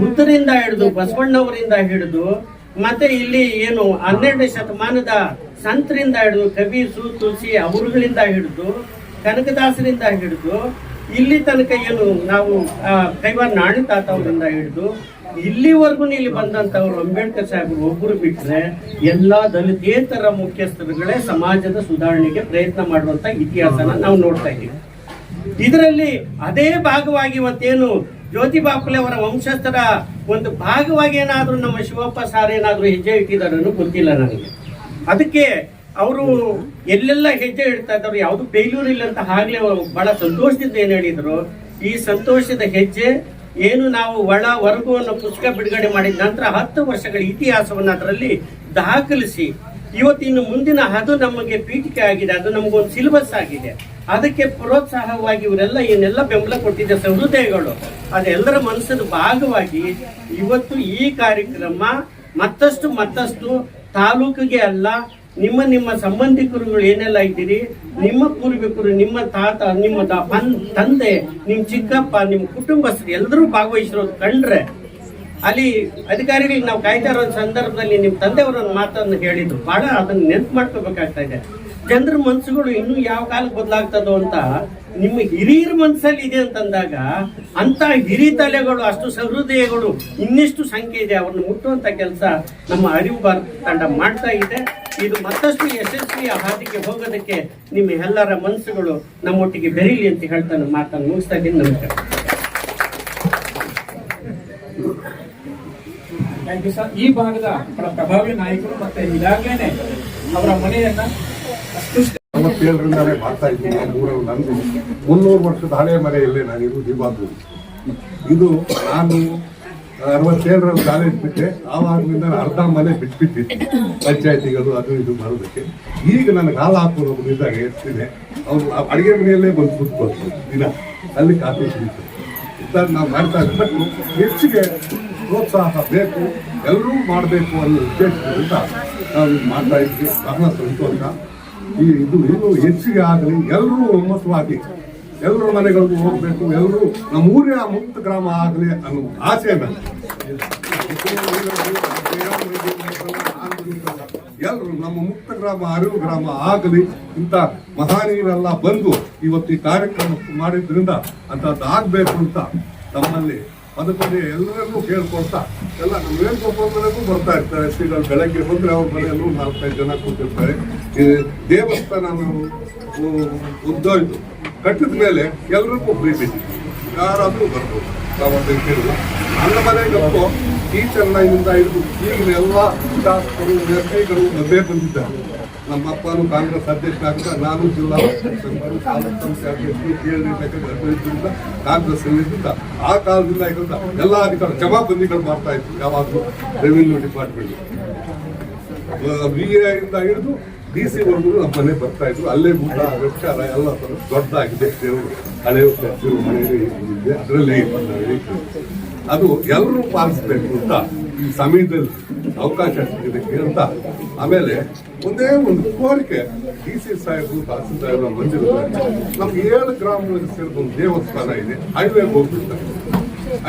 ಬುದ್ಧರಿಂದ ಹಿಡಿದು ಬಸವಣ್ಣವರಿಂದ ಹಿಡಿದು ಮತ್ತೆ ಇಲ್ಲಿ ಏನು ಹನ್ನೆರಡನೇ ಶತಮಾನದ ಸಂತರಿಂದ ಹಿಡಿದು ಕಬೀಸು ತುಳಸಿ ಅವರುಗಳಿಂದ ಹಿಡಿದು, ಕನಕದಾಸರಿಂದ ಹಿಡಿದು, ಇಲ್ಲಿ ತನಕ ಏನು ನಾವು ಕೈವಾರ ನಾಣಿ ತಾತ ಅವರಿಂದ ಹಿಡಿದು, ಇಲ್ಲಿವರೆಗೂ ಇಲ್ಲಿ ಬಂದಂತವ್ರು ಅಂಬೇಡ್ಕರ್ ಸಾಹೇಬರು ಒಬ್ಬರು ಬಿಟ್ಟರೆ ಎಲ್ಲಾ ದಲಿತೇತರ ಮುಖ್ಯಸ್ಥರುಗಳೇ ಸಮಾಜದ ಸುಧಾರಣೆಗೆ ಪ್ರಯತ್ನ ಮಾಡುವಂಥ ಇತಿಹಾಸನ ನಾವು ನೋಡ್ತಾ ಇದ್ದೀವಿ. ಇದರಲ್ಲಿ ಅದೇ ಭಾಗವಾಗಿ ಇವತ್ತೇನು ಜ್ಯೋತಿ ಬಾಪುಲೆ ಅವರ ವಂಶಸ್ಥರ ಒಂದು ಭಾಗವಾಗಿ ಏನಾದರೂ ನಮ್ಮ ಶಿವಪ್ಪ ಸಾರ್ ಏನಾದರೂ ಹೆಜ್ಜೆ ಇಟ್ಟಿದಾರನ್ನು ಗೊತ್ತಿಲ್ಲ ನನಗೆ. ಅದಕ್ಕೆ ಅವರು ಎಲ್ಲೆಲ್ಲ ಹೆಜ್ಜೆ ಇಡ್ತಾ ಇದ್ದಾರೆ. ಯಾವುದು ಫೇಲ್ಯೂರ್ ಇಲ್ಲ ಅಂತ ಆಗ್ಲೇ ಬಹಳ ಸಂತೋಷದಿಂದ ಏನ್ ಹೇಳಿದ್ರು, ಈ ಸಂತೋಷದ ಹೆಜ್ಜೆ ಏನು ನಾವು ಒಳ ವರ್ಗವನ್ನು ಪುಸ್ತಕ ಬಿಡುಗಡೆ ಮಾಡಿದ ನಂತರ ಹತ್ತು ವರ್ಷಗಳ ಇತಿಹಾಸವನ್ನ ಅದರಲ್ಲಿ ದಾಖಲಿಸಿ, ಇವತ್ತಿನ್ನು ಮುಂದಿನ ಅದು ನಮಗೆ ಪೀಠಿಕೆ ಆಗಿದೆ, ಅದು ನಮಗೊಂದು ಸಿಲೆಬಸ್ ಆಗಿದೆ. ಅದಕ್ಕೆ ಪ್ರೋತ್ಸಾಹವಾಗಿ ಇವರೆಲ್ಲ ಏನೆಲ್ಲ ಬೆಂಬಲ ಕೊಟ್ಟಿದ್ದ ಸಹೃದಯಗಳು, ಅದೆಲ್ಲರ ಮನಸ್ಸಿನ ಭಾಗವಾಗಿ ಇವತ್ತು ಈ ಕಾರ್ಯಕ್ರಮ ಮತ್ತಷ್ಟು ಮತ್ತಷ್ಟು ತಾಲೂಕಿಗೆ ಅಲ್ಲ, ನಿಮ್ಮ ನಿಮ್ಮ ಸಂಬಂಧಿಕರುಗಳು ಏನೆಲ್ಲ ಇದ್ದೀರಿ? ನಿಮ್ಮ ಪೂರ್ವಿಕರು, ನಿಮ್ಮ ತಾತ, ನಿಮ್ಮ ತಂದೆ, ನಿಮ್ಮ ಚಿಕ್ಕಪ್ಪ, ನಿಮ್ಮ ಕುಟುಂಬಸ್ಥರು ಎಲ್ಲರೂ ಭಾಗವಹಿಸಿರೋದು ಕಂಡ್ರೆ, ಅಲ್ಲಿ ಅಧಿಕಾರಿಗಳಿಗೆ ನಾವು ಕಾಯ್ತಾ ಇರೋ ಸಂದರ್ಭದಲ್ಲಿ ನಿಮ್ಮ ತಂದೆಯವರೊಂದು ಮಾತನ್ನು ಹೇಳಿದ್ರು. ಬಹಳ ಅದನ್ನ ನೆನ್ಪು ಮಾಡ್ಕೋಬೇಕಾಗ್ತಾ ಇದೆ. ಜನರ ಮನಸ್ಸುಗಳು ಇನ್ನೂ ಯಾವ ಕಾಲಕ್ಕೆ ಬದಲಾಗ್ತದೋ ಅಂತ ನಿಮ್ಮ ಹಿರಿಯರ ಮನಸ್ಸಲ್ಲಿ ಇದೆ ಅಂತಂದಾಗ ಅಂತ ಹಿರಿ ತಲೆಗಳು, ಅಷ್ಟು ಸಹೃದಯಗಳು, ಇನ್ನೆಷ್ಟು ಸಂಖ್ಯೆ ಇದೆ. ಅವ್ರನ್ನ ಮುಟ್ಟುವಂತ ಕೆಲಸ ನಮ್ಮ ಅರಿವು ಭಾರತ ತಂಡ ಮಾಡ್ತಾ ಇದೆ. ಇದು ಮತ್ತಷ್ಟು ಯಶಸ್ವಿಯ ಹಾದಿಗೆ ಹೋಗೋದಕ್ಕೆ ನಿಮ್ಮ ಎಲ್ಲರ ಮನಸ್ಸುಗಳು ನಮ್ಮೊಟ್ಟಿಗೆ ಬೆರೀಲಿ ಅಂತ ಹೇಳ್ತಾನೆ ಮಾತನ್ನು ಮುಗಿಸ್ತಾ ಇದ್ದೀನಿ. ನಮಸ್ಕಾರ. ಈ ಭಾಗದ ಪ್ರ- ಪ್ರಭಾವಿ ನಾಯಕರು ಮತ್ತೆ ಈಗಾಗಲೇ ಅವರ ಮನೆಯನ್ನ ಅಸ್ಪೃಶ್ಯ ಮೂವತ್ತೇಳರಿಂದಾನೇ ಮಾಡ್ತಾ ಇದ್ದೀನಿ ಊರಲ್ಲಿ ನಂದು. ಮುನ್ನೂರು ವರ್ಷದ ಹಳೆ ಮನೆಯಲ್ಲೇ ನಾನು ಇರುವುದು ಇದು ನಾನು ಅರವತ್ತೇಳರಲ್ಲಿ ಕಾಲೇಜ್ ಬಿಟ್ಟೆ. ಆವಾಗಲಿಂದ ಅರ್ಧ ಮನೆ ಬಿಟ್ಬಿಟ್ಟಿದ್ದೆ. ಪಂಚಾಯತಿಗಳು, ಅದು ಇದು ಮಾಡೋದಕ್ಕೆ. ಈಗ ನನಗೆ ಹಾಲು ಹಾಕೋರು ಇದ್ದಾಗ ಎಷ್ಟಿದೆ? ಅವ್ರು ಅಡುಗೆ ಮನೆಯಲ್ಲೇ ಬಂದು ಕೂತ್ಕೊಳ್ತಾರೆ ದಿನ. ಅಲ್ಲಿ ಕಾಫಿ ಸಿಗುತ್ತೆ ನಾವು ಮಾಡ್ತಾ ಇದ್ದು ಹೆಚ್ಚಿಗೆ ಪ್ರೋತ್ಸಾಹ ಬೇಕು. ಎಲ್ಲರೂ ಮಾಡಬೇಕು ಅನ್ನೋ ಉದ್ದೇಶದಿಂದ ನಾವು ಮಾಡ್ತಾ ಇದ್ವಿ ಬಹಳ ಸಂತೋಷ. ಈ ಇದು ಇದು ಹೆಚ್ಚಿಗೆ ಆಗಲಿ ಎಲ್ಲರೂ ಒಮ್ಮತವಾಗಿ ಎಲ್ಲರ ಮನೆಗಳಿಗೂ ಹೋಗಬೇಕು ಎಲ್ಲರೂ ನಮ್ಮ ಊರಿನ ಮುಕ್ತ ಗ್ರಾಮ ಆಗಲಿ ಅನ್ನೋ ಆಸೆ ನನ್ನ ಎಲ್ಲರೂ ನಮ್ಮ ಮುಕ್ತ ಗ್ರಾಮ ಅರಿವು ಗ್ರಾಮ ಆಗಲಿ, ಇಂಥ ಮಹಾನೀಯರೆಲ್ಲ ಬಂದು ಇವತ್ತು ಈ ಕಾರ್ಯಕ್ರಮ ಮಾಡಿದ್ರಿಂದ ಅಂಥದ್ದು ಆಗಬೇಕು ಅಂತ ನಮ್ಮಲ್ಲಿ ಪದೇ ಎಲ್ಲರಿಗೂ ಕೇಳ್ಕೊಳ್ತಾ. ಎಲ್ಲ ನಮ್ಮೇನು ವೇಣುಗೋಪಾಲಗೂ ಬರ್ತಾ ಇರ್ತಾರೆ. ಶ್ರೀಗಳು ಬೆಳಗ್ಗೆ ಹೋದರೆ ಅವ್ರ ಮನೆಯಲ್ಲೂ ನಾಲ್ಕೈದು ಜನ ಕೂತಿರ್ತಾರೆ. ದೇವಸ್ಥಾನ ಉದ್ದೋಯ್ತು ಕಟ್ಟಿದ ಮೇಲೆ ಎಲ್ರಿಗೂ ಫ್ರೀ ಬಿಟ್ಟು ಯಾರಾದರೂ ಬರ್ಬೋದು. ನಾವೊಂದು ಕೇಳಿಲ್ಲ ನನ್ನ ಮನೆಗಪ್ಪು ಈ ಚೆನ್ನೈನಿಂದ ಹಿಡಿದು ಎಲ್ಲ ಶಾಸಕರು ನಿರ್ಣಯಗಳು ಮದುವೆ ಬಂದಿದ್ದಾರೆ. ನಮ್ಮ ಕಾಂಗ್ರೆಸ್ ಅಧ್ಯಕ್ಷ ಆಗಿದ್ದ ನಾನು ಜಿಲ್ಲಾ ತಾಲೂಕು ಸಂಸ್ಥೆ ಕಾಂಗ್ರೆಸ್ ಇದ್ದ ಆ ಕಾಲದಿಂದ ಇದ್ದ ಎಲ್ಲ ಅಧಿಕಾರಿ ಜವಾಬ್ದಾರಿಗಳು ಮಾಡ್ತಾ ಇತ್ತು ಯಾವಾಗಲೂ ರೆವಿನ್ಯೂ ಡಿಪಾರ್ಟ್ಮೆಂಟ್ ವಿ ಇಂದ ಹಿಡಿದು ಡಿ ಸಿ ವರ್ಗೂ ನಮ್ಮ ಮನೆ ಬರ್ತಾ ಇದ್ರು ಅಲ್ಲೇ ಊಟ, ವ್ಯವಚಾರ ಎಲ್ಲ ತರ ದೊಡ್ಡದಾಗಿದೆ. ದೇವರು ಹಳೆಯ ಮನೆಯಲ್ಲಿ ಅದರಲ್ಲೇ ಅದು ಎಲ್ಲರೂ ಪಾಲಿಸ್ಬೇಕು ಅಂತ ಈ ಸಮಯದಲ್ಲಿ ಅವಕಾಶ ಸಿಗಲಿಕ್ಕೆ ಅಂತ. ಆಮೇಲೆ ಒಂದೇ ಒಂದು ಕೋರಿಕೆ ಡಿ ಸಿ ಸಾಹೇಬರು ಸಾಹೇಬ್ರ ಬಂದಿರೋದು ನಮ್ಗೆ ಏಳು ಗ್ರಾಮಗಳಿಗೆ ಸೇರಿದ ಒಂದು ದೇವಸ್ಥಾನ ಇದೆ, ಹೈವೇ ಹೋಗ್ಬಿಡ್ತಾರೆ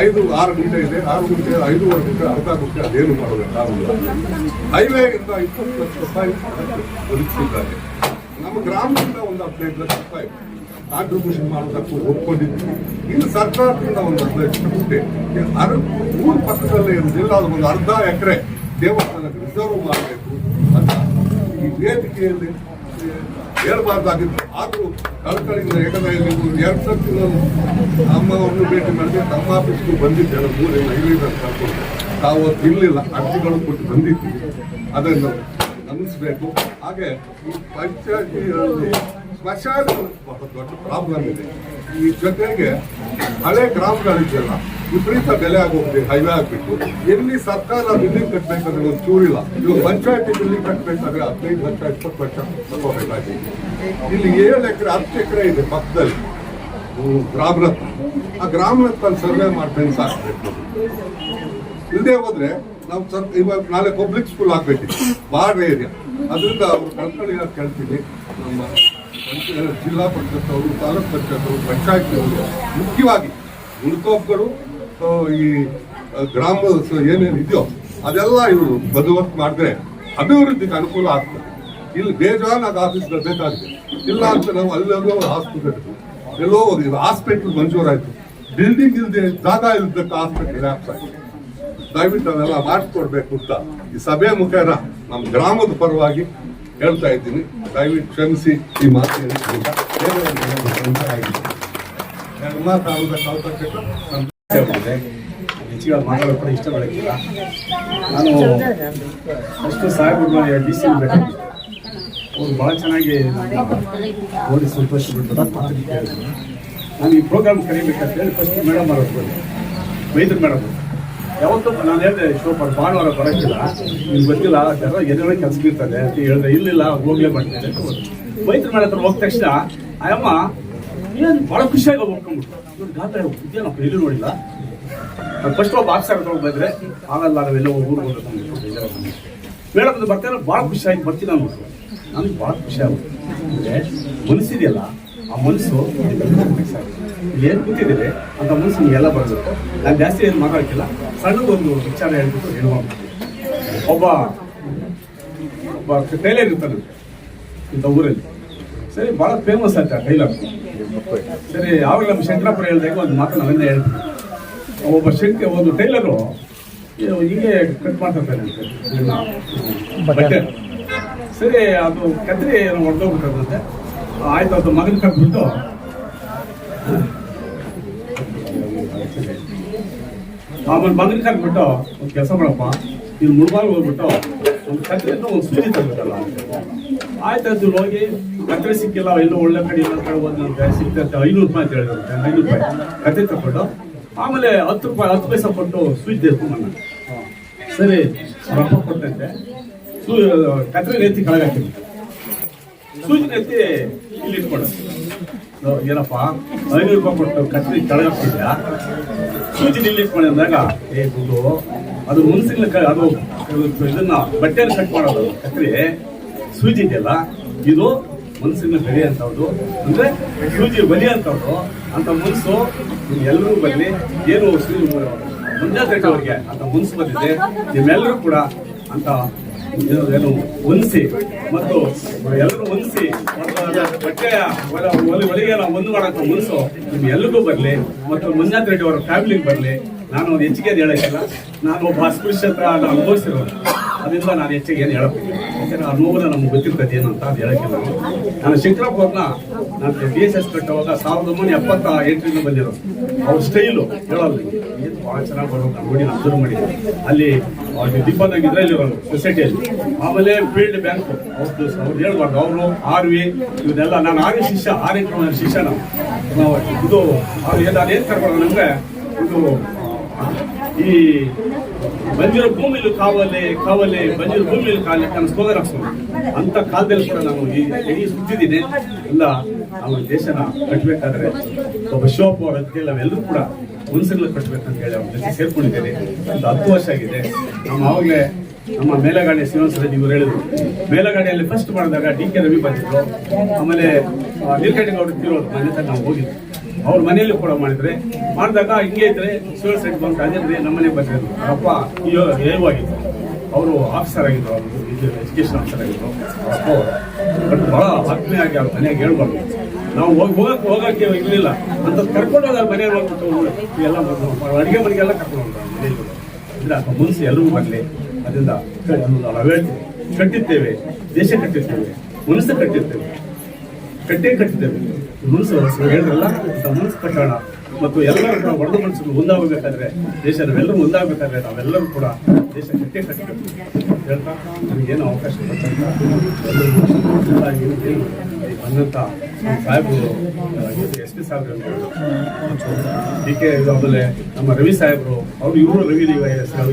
ಐದು, ಆರು ಗಂಟೆ ಇದೆ, ಆರು ಗಂಟೆ ಐದೂವರೆ ಗಂಟೆ ಅರ್ಧ ಗಂಟೆ ಅದೇನು ಮಾಡಬೇಕು ಹೈವೇ ಇಂದ ಇಪ್ಪತ್ತು ಲಕ್ಷ ರೂಪಾಯಿ ಒದಗಿಸಿದ್ದಾರೆ. ನಮ್ಮ ಗ್ರಾಮದಿಂದ ಒಂದು ಹದಿನೈದು ಲಕ್ಷ ರೂಪಾಯಿ. ಕಾಂಟ್ರಿಬ್ಯೂಷನ್ ಮಾಡೋದಕ್ಕೂ ಒಪ್ಕೊಂಡಿದ್ವಿ. ಇನ್ನು ಸರ್ಕಾರದಿಂದ ಒಂದು ಅರ್ಧ ಅರ ಊರ ಪಕ್ಕದಲ್ಲೇ ಇರುವುದಿಲ್ಲ ಒಂದು ಅರ್ಧ ಎಕರೆ ದೇವಸ್ಥಾನಕ್ಕೆ ರಿಸರ್ವ್ ಮಾಡಬೇಕು ಅಂತ ಈ ವೇದಿಕೆಯಲ್ಲಿ ಹೇಳಬಾರ್ದಾಗಿತ್ತು. ಆದರೂ ಕಳಕಳಿಯಿಂದ ಏಕದಲ್ಲಿ ಒಂದು ಎರಡು ಸರ್ತಿ ನಾನು ಅಮ್ಮವ್ರನ್ನು ಭೇಟಿ ಮಾಡಿದೆ ತಮ್ಮ ಆಫೀಸ್ಗೂ ಬಂದಿದ್ದೆ. ಐದು ಅಂತ ಕರ್ಕೊಂಡು ತಾವು ಅದು ಇರಲಿಲ್ಲ ಅರ್ಜಿಗಳು ಕೊಟ್ಟು ಬಂದಿದ್ವಿ. ಅದನ್ನು ಗಮನಿಸಬೇಕು ಹಾಗೆ ಈ ಪಂಚಾಯತಿ ಪ್ರಾಬ್ಲಮ್ ಇದೆ ಈ ಜೊತೆಗೆ ಹಳೆ ಗ್ರಾಮಗಳಿದೆಯಲ್ಲ ವಿಪರೀತ ಬೆಲೆ ಆಗೋಗಿದೆ ಹೈವೇ ಆಗ್ಬಿಟ್ಟು. ಎಲ್ಲಿ ಸರ್ಕಾರ ಬಿಲ್ಡಿಂಗ್ ಕಟ್ಟಬೇಕಾದ್ರೆ ಒಂದು ಚೂರಿಲ್ಲ. ಇವಾಗ ಪಂಚಾಯತಿ ಬಿಲ್ಡಿಂಗ್ ಕಟ್ಟಬೇಕಾದ್ರೆ ಹದಿನೈದು ಲಕ್ಷ, ಇಪ್ಪತ್ತು ಲಕ್ಷ ತಗೋಬೇಕಾಗಿದೆ. ಇಲ್ಲಿ ಏಳು ಎಕರೆ, ಹತ್ತು ಎಕರೆ ಇದೆ ಪಕ್ಕದಲ್ಲಿ. ಗ್ರಾಮರತ್ನ ಆ ಗ್ರಾಮರತ್ನ ಸರ್ವೆ ಮಾಡ್ತೇನೆ ಸಾಕ್ಬೇಕು ಇಲ್ಲದೆ ಹೋದ್ರೆ ನಾವು ಸರ್, ಇವಾಗ ನಾಳೆ ಪಬ್ಲಿಕ್ ಸ್ಕೂಲ್ ಹಾಕ್ಬೇಕಿತ್ತು ಬಾರ್ಡರ್ ಏರಿಯಾ ಅದರಿಂದ ಅವ್ರು ಕಳ್ಕೊಳ್ಳಿ ಕೇಳ್ತೀನಿ. ನಮ್ಮ ಜಿಲ್ಲಾ ಪಂಚಾಯತ್ ಅವರು ತಾಲೂಕ್ ಪಂಚಾಯತ್ ಅವರು ಪಂಚಾಯತ್ ಅವರು ಮುಖ್ಯವಾಗಿ ಉಳ್ಕೋಪ್ಗಳು ಆ, ಈ ಗ್ರಾಮ ಏನೇನು ಇದೆಯೋ ಅದೆಲ್ಲ ಇವರು ಬದುವರ್ತ್ ಮಾಡಿದ್ರೆ ಅಭಿವೃದ್ಧಿಗೆ ಅನುಕೂಲ ಆಗ್ತದೆ. ಇಲ್ಲಿ ಬೇಜಾನಾಗ ಆಫೀಸ್ಗಳು ಬೇಕಾಗಿದೆ. ಇಲ್ಲ ಅಂತ ನಾವು ಅಲ್ಲೆಲ್ಲೋ ಹಾಸ್ಪಿಟಲ್ ಎಲ್ಲೋ ಹೋಗಿದ್ವಿ ಹಾಸ್ಪಿಟಲ್ ಮಂಜೂರಾಯಿತು. ಬಿಲ್ಡಿಂಗ್ ಇಲ್ಲದೆ ಜಾಗ ಇಲ್ಲದಕ್ಕೆ ಹಾಸ್ಪಿಟಲ್ ಲ್ಯಾಪ್ಸ್ ದಯವಿಟ್ಟು ಅದೆಲ್ಲ ಮಾಡಿಸ್ಕೊಡ್ಬೇಕು ಅಂತ ಈ ಸಭೆ ಮುಖೇನ ನಮ್ಮ ಗ್ರಾಮದ ಪರವಾಗಿ ಹೇಳ್ತಾ ಇದ್ದೀನಿ. ದಯವಿಟ್ಟು ಕ್ಷಮಿಸಿ ಈ ಮಾತು ಹೇಳಿದ್ರಿಂದ ಹೆಚ್ಚಿಗೆ ಮಾತಾಡೋದು ಕೂಡ ಇಷ್ಟ ನಾನು ಅಷ್ಟು ಸಹಾಯ ಅವ್ರು ಭಾಳ ಚೆನ್ನಾಗಿ ಸಂತೋಷ ನಾನು ಈ ಪ್ರೋಗ್ರಾಮ್ ಕರಿಬೇಕಂತ ಹೇಳಿ ಫಸ್ಟ್ ಮೇಡಮ್ ಅವರು ಬಂದೆ. ವೈದ್ಯರು ಮೇಡಮ್ ಯಾವತ್ತೂ ನಾನು ಹೇಳಿದೆ ಶಿವಪ್ಪ ಭಾನುವಾರ ಬರೋಕ್ಕಿಲ್ಲ. ನಿಮ್ಗೆ ಗೊತ್ತಿಲ್ಲ ಜನ ಏನೇನೋ ಕೆಲಸ ಇರ್ತದೆ ಅಂತ ಹೇಳಿದ್ರೆ ಇಲ್ಲಿಲ್ಲ, ಹೋಗ್ಲೇ ಮಾಡ್ತೇನೆ ಮೈತ್ರಿ ಮನೆ ಹತ್ರ ಹೋದ ತಕ್ಷಣ ಆಯಮ್ಮ ಏನು ಭಾಳ ಖುಷಿಯಾಗಿ ಒಪ್ಕೊಂಡ್ಬಿಟ್ಟು ಇವ್ರು ಗಾತ್ರ ಇದೇನಪ್ಪ ಎಲ್ಲೂ ನೋಡಿಲ್ಲ. ಫಸ್ಟ್ ಒಬ್ಬ ಆಫೀಸರ್ ಹತ್ರ ಬಂದರೆ ಆಗಲ್ಲ ನಾವೆಲ್ಲ ಊರಿಗೆ ಮೇಡಮ್ ಅದು ಬರ್ತೇನೆ ಭಾಳ ಖುಷಿಯಾಗಿ ಬರ್ತೀನಿ ಅಂದ್ಬಿಟ್ಟು ನನಗೆ ಭಾಳ ಖುಷಿ ಆಗುತ್ತೆ. ಅಂದರೆ ಮನಸ್ಸಿದೆಯಲ್ಲ, ಆ ಮನಸ್ಸು ಇಲ್ಲಿ ಏನು ಕೂತಿದ್ದೀರಿ ಅಂತ ಮನಸ್ಸು ನಿಮಗೆಲ್ಲ ಬರಬೇಕು. ನಾನು ಜಾಸ್ತಿ ಏನು ಮಾತಾಡ್ತಿಲ್ಲ. ಸಣ್ಣದೊಂದು ವಿಚಾರ ಹೇಳ್ಬಿಟ್ಟು ಹೇಳುವ ಒಬ್ಬ ಒಬ್ಬ ಟೈಲರ್ ಇರ್ತಾನೆ ಇಂಥ ಊರಲ್ಲಿ. ಸರಿ ಭಾಳ ಫೇಮಸ್ ಆಯ್ತು ಆ ಟೈಲರ್ ಸರಿ, ಆವಾಗ ನಮ್ಮ ಶಂಕರಪ್ಪರ ಹೇಳಿದಾಗ ಒಂದು ಮಾತು ನಾವೆಲ್ಲ ಹೇಳ್ತೀವಿ ಒಬ್ಬ ಶಂಕ, ಒಂದು ಟೈಲರು ಹೀಗೆ ಕಟ್ ಮಾಡ್ತಾರೆ ಬಟ್ಟೆ. ಸರಿ, ಅದು ಕತ್ರಿ ಏನೋ ಹೊಡೆದೋಗ್ಬಿಟ್ಟದಂತೆ ಆಯ್ತು, ಅದು ಮಗನ ಕಟ್ಬಿಟ್ಟು ಆಮೇಲೆ ಬಂದ್ರೆ ಕಟ್ಬಿಟ್ಟು ಒಂದು ಕೆಲಸ ಮಾಡಪ್ಪ. ಇಲ್ಲಿ ಮುಳುಬಾಲ್ ಹೋಗ್ಬಿಟ್ಟು ಒಂದು ಕತ್ರಿಯಿಂದ ಒಂದು ಸುದ್ದಿ ತಗೋಬೇಕಲ್ಲ ಆಯ್ತು ಅದು ಹೋಗಿ, ಕತ್ರೆ ಸಿಕ್ಕಿಲ್ಲ, ಎಲ್ಲೋ ಒಳ್ಳೆ ಕಡೆ ಇಲ್ಲ ಅಂತ ಹೋದಂತೆ ಸಿಕ್ತಂತೆ ಐನೂರು ರೂಪಾಯಿ ಅಂತ ಹೇಳಿದಂತೆ ಐನೂರು ರೂಪಾಯಿ. ಕತ್ರೆ ತಗೊಂಡು ಆಮೇಲೆ ಹತ್ತು ರೂಪಾಯಿ, ಹತ್ತು ಪೈಸ ಕೊಟ್ಟು ಸ್ವಿಚ್ ನಾನು ಸರಿ, ರೊಕ್ಕ ಕೊಟ್ಟಂತೆ. ಸೂ ಕತ್ರೆ ಎತ್ತಿ ಕೆಳಗಾಕ್ತೀನಿ ಸೂಜಿನ ಎತ್ತಿ ಇಲ್ಲಿ ಇಟ್ಕೊಂಡು ಏನಪ್ಪ? ಐನೂರು ರೂಪಾಯಿ ಕೊಟ್ಟು ಕತ್ರಿ ಕೆಳಗಾಕ್ತಿದ್ಯಾ ಸೂಜಿ ನಿಲ್ಲಿಕ್ ಮಾಡಿ ಅಂದಾಗ, ಏ, ಗುಂಡು, ಅದು ಮುನ್ಸಿನ ಅದು, ಇದು- ಇದನ್ನ ಬಟ್ಟೆಯನ್ನು ಕಟ್ ಮಾಡೋದು ಕತ್ರಿ ಸೂಜಿ ಇದೆಯಲ್ಲ, ಇದು ಮನಸ್ಸಿನ ಬೆಲೆ ಅಂತವ್ದು ಅಂದ್ರೆ ಸೂಜಿ ಬಲಿ ಅಂತವ್ರು ಅಂತ ಮನಸ್ಸು ಎಲ್ಲರೂ ಬರಲಿ ಏನು ಮುಂಜಾನೆ ಅವ್ರಿಗೆ ಅಂತ ಮುನ್ಸು ಬಂದಿದೆ. ನಿಮ್ಮೆಲ್ಲರೂ ಕೂಡ ಅಂತ ಏನು ಹೊಂದಿಸಿ ಮತ್ತು ಎಲ್ಲರೂ ಹೊಂದಿಸಿ ಬಟ್ಟೆಯ ನಾವು ಒಂದು ಮಾಡೋಕೆ ಮನಸ್ಸು ನಿಮ್ಗೆ ಎಲ್ರಿಗೂ ಬರಲಿ. ಮತ್ತು ಮಂಜಾತ್ ರೆಡ್ಡಿ ಅವರ ಫ್ಯಾಮಿಲಿಗೆ ಬರಲಿ. ನಾನು ಹೆಚ್ಚಿಗೆ ಏನು ಹೇಳೋಕ್ಕಿಲ್ಲ. ನಾನು ಒಬ್ಬ ಅಸ್ಪೃಶ್ಯತ ನಾನು ಅನುಭವಿಸಿರೋದು ಅದರಿಂದ ನಾನು ಹೆಚ್ಚಿಗೆ ಏನು ಹೇಳೋಕ್ಕಿಲ್ಲ. ಯಾಕಂದ್ರೆ ಆ ನೋವು ನಮ್ಗೆ ಗೊತ್ತಿರ್ತದೆ ಏನು ಅಂತ ಅದು ಹೇಳೋಕ್ಕಿಲ್ಲ ನಾನು. ನಾನು ಶಂಕರಪ್ಪವ್ರನ್ನ ನಾನು ಬಿ ಎಸ್ ಎಸ್ ಕಟ್ಟುವಾಗ ಸಾವಿರದ ಒಂಬೈನೂರ ಎಪ್ಪತ್ತ ಎಂಟರಿಂದ ಬಂದಿರೋದು. ಅವ್ರ ಸ್ಟೈಲು ಹೇಳೋದು. ಏನು ಭಾಳ ಚೆನ್ನಾಗಿ ಬರೋದು ನಾನು ನೋಡಿ ನಾನು ಅಬ್ಸರ್ವ್ ಮಾಡಿದ್ದೆ ಅಲ್ಲಿ ದೀಪದಾಗ ಇದ್ರಲ್ಲಿರೋರು ಸೊಸೈಟಿಯಲ್ಲಿ ಆಮೇಲೆ ಫೀಲ್ಡ್ ಬ್ಯಾಂಕ್ ಅವ್ರದ್ದು ಅವ್ರು ಹೇಳ್ಬಾರ್ದು. ಅವರು ಆರ್ ವಿ ಇವನ್ನೆಲ್ಲ ನಾನು ಆರ್ ಶಿಷ್ಯ ಆರ್ ಎಂಟು ಶಿಷ್ಯ ನಾವು ಇದು ಅವ್ರು ಏನು ಅದೇನು ಕರ್ಕೊಂಡು ಅಂದ್ರೆ ಇದು ಈ ಬಂದಿರೋ ಭೂಮಿಲಿ ಕಾವಲೆ ಕಾವಲೆ ಕಾವಲೆ ನನ್ನ ಸ್ಲೋಗನ್ ಹಾಕ್ಸೋದು ಅಂತ ಕಾಲದಲ್ಲಿ ಕೂಡ ನಾನು ಈ ಸುತ್ತಿದ್ದೀನಿ. ಎಲ್ಲ ನಾವು ದೇಶನ ಕಟ್ಟಬೇಕಾದ್ರೆ ಒಬ್ಬ ಶಿವಪ್ಪ ಅವರ ನಾವೆಲ್ಲರೂ ಕೂಡ ಮನಸ್ಸುಗಳು ಕಟ್ಟಬೇಕಂತ ಹೇಳಿ ಅವ್ರ ಜೊತೆ ಸೇರ್ಕೊಂಡಿದ್ದೇನೆ. ಒಂದು ಹತ್ತು ವರ್ಷ ಆಗಿದೆ. ನಮ್ಮ ಆವಾಗಲೇ ನಮ್ಮ ಮೇಲಗಾಡಿ ಶ್ರೀನಿವಾಸ ರೆಡ್ಡಿ ಇವರು ಹೇಳಿದ್ರು. ಮೇಲಗಾಡಿಯಲ್ಲಿ ಫಸ್ಟ್ ಮಾಡಿದಾಗ ಡಿ ಕೆ ರವಿ ಬಂದಿದ್ರು. ಆಮೇಲೆ ನೀಲಕಂಠೇಗೌಡ ಇರೋದು ಮನೆ ತನಕ ನಾವು ಹೋಗಿದ್ವಿ. ಅವ್ರ ಮನೆಯಲ್ಲೂ ಕೂಡ ಮಾಡಿದ್ರೆ ಮಾಡಿದಾಗ ಹಿಂಗೆ ಇದ್ರೆ ಸಿವಿಲ್ ಸೈಟ್ ಬಂದು ಅದೇ ನಮ್ಮನೆ ಬಂದಿದ್ರು. ಅಯ್ಯೋ ಏವಾಗಿದ್ರು ಅವರು ಆಫೀಸರ್ ಆಗಿದ್ರು ಅವರು ಎಜುಕೇಶನ್ ಆಫೀಸರ್ ಆಗಿದ್ರು. ಅಪ್ಪ ಬಟ್ ಬಹಳ ಆತ್ಮೀಯಾಗಿ ಅವ್ರ ಮನೆಯಾಗ ಹೇಳ್ಬಾರ್ದು. ನಾವು ಹೋಗಿ ಹೋಗಕ್ಕೆ ಹೋಗಕ್ಕೆ ಇರಲಿಲ್ಲ. ಅಂತ ಕರ್ಕೊಂಡು ಹೋದಾಗ ಮನೆಯಲ್ಲಿ ಹೋಗ್ಬಿಟ್ಟು ಎಲ್ಲ ಅಡುಗೆ ಮನೆಗೆಲ್ಲ ಕರ್ಕೊಂಡು ಹೋಗ್ತಾರೆ ಮನೆಯಲ್ಲಿ ಇಲ್ಲ ಮುನ್ಸಿ ಎಲ್ಲರೂ ಬರಲಿ. ಅದರಿಂದ ನಾವು ಹೇಳ್ತೀವಿ. ಕಟ್ಟಿದ್ದೇವೆ ದೇಶ ಕಟ್ಟಿರ್ತೇವೆ ಮನಸ್ಸು ಕಟ್ಟಿರ್ತೇವೆ. ಕಟ್ಟೇ ಕಟ್ಟಿದ್ದೇವೆ ಮನಸ್ಸು ಹೇಳಿದ್ರಲ್ಲ ಅಂತ ಮನಸ್ಸು ಕಟ್ಟೋಣ. ಮತ್ತು ಎಲ್ಲರೂ ಕೂಡ ಒಡೆದು ಮನಸ್ಸು ಮುಂದಾಗಬೇಕಾದ್ರೆ ದೇಶ ನಾವೆಲ್ಲರೂ ಮುಂದಾಗಬೇಕಾದ್ರೆ ನಾವೆಲ್ಲರೂ ಕೂಡ ದೇಶ ಕಟ್ಟೇ ಕಟ್ಟಬೇಕು ಹೇಳ್ತಾ ನನಗೇನು ಅವಕಾಶ ಕೊಟ್ಟಂತ ಬಂದಂತ ಸಾಹೇಬರು ಎಸ್ ಪಿ ಸಾಹೇಬ್ರು ಡಿ ಕೆ ಆಮೇಲೆ ನಮ್ಮ ರವಿ ಸಾಹೇಬರು, ಅವರು ಇವರು ರವಿ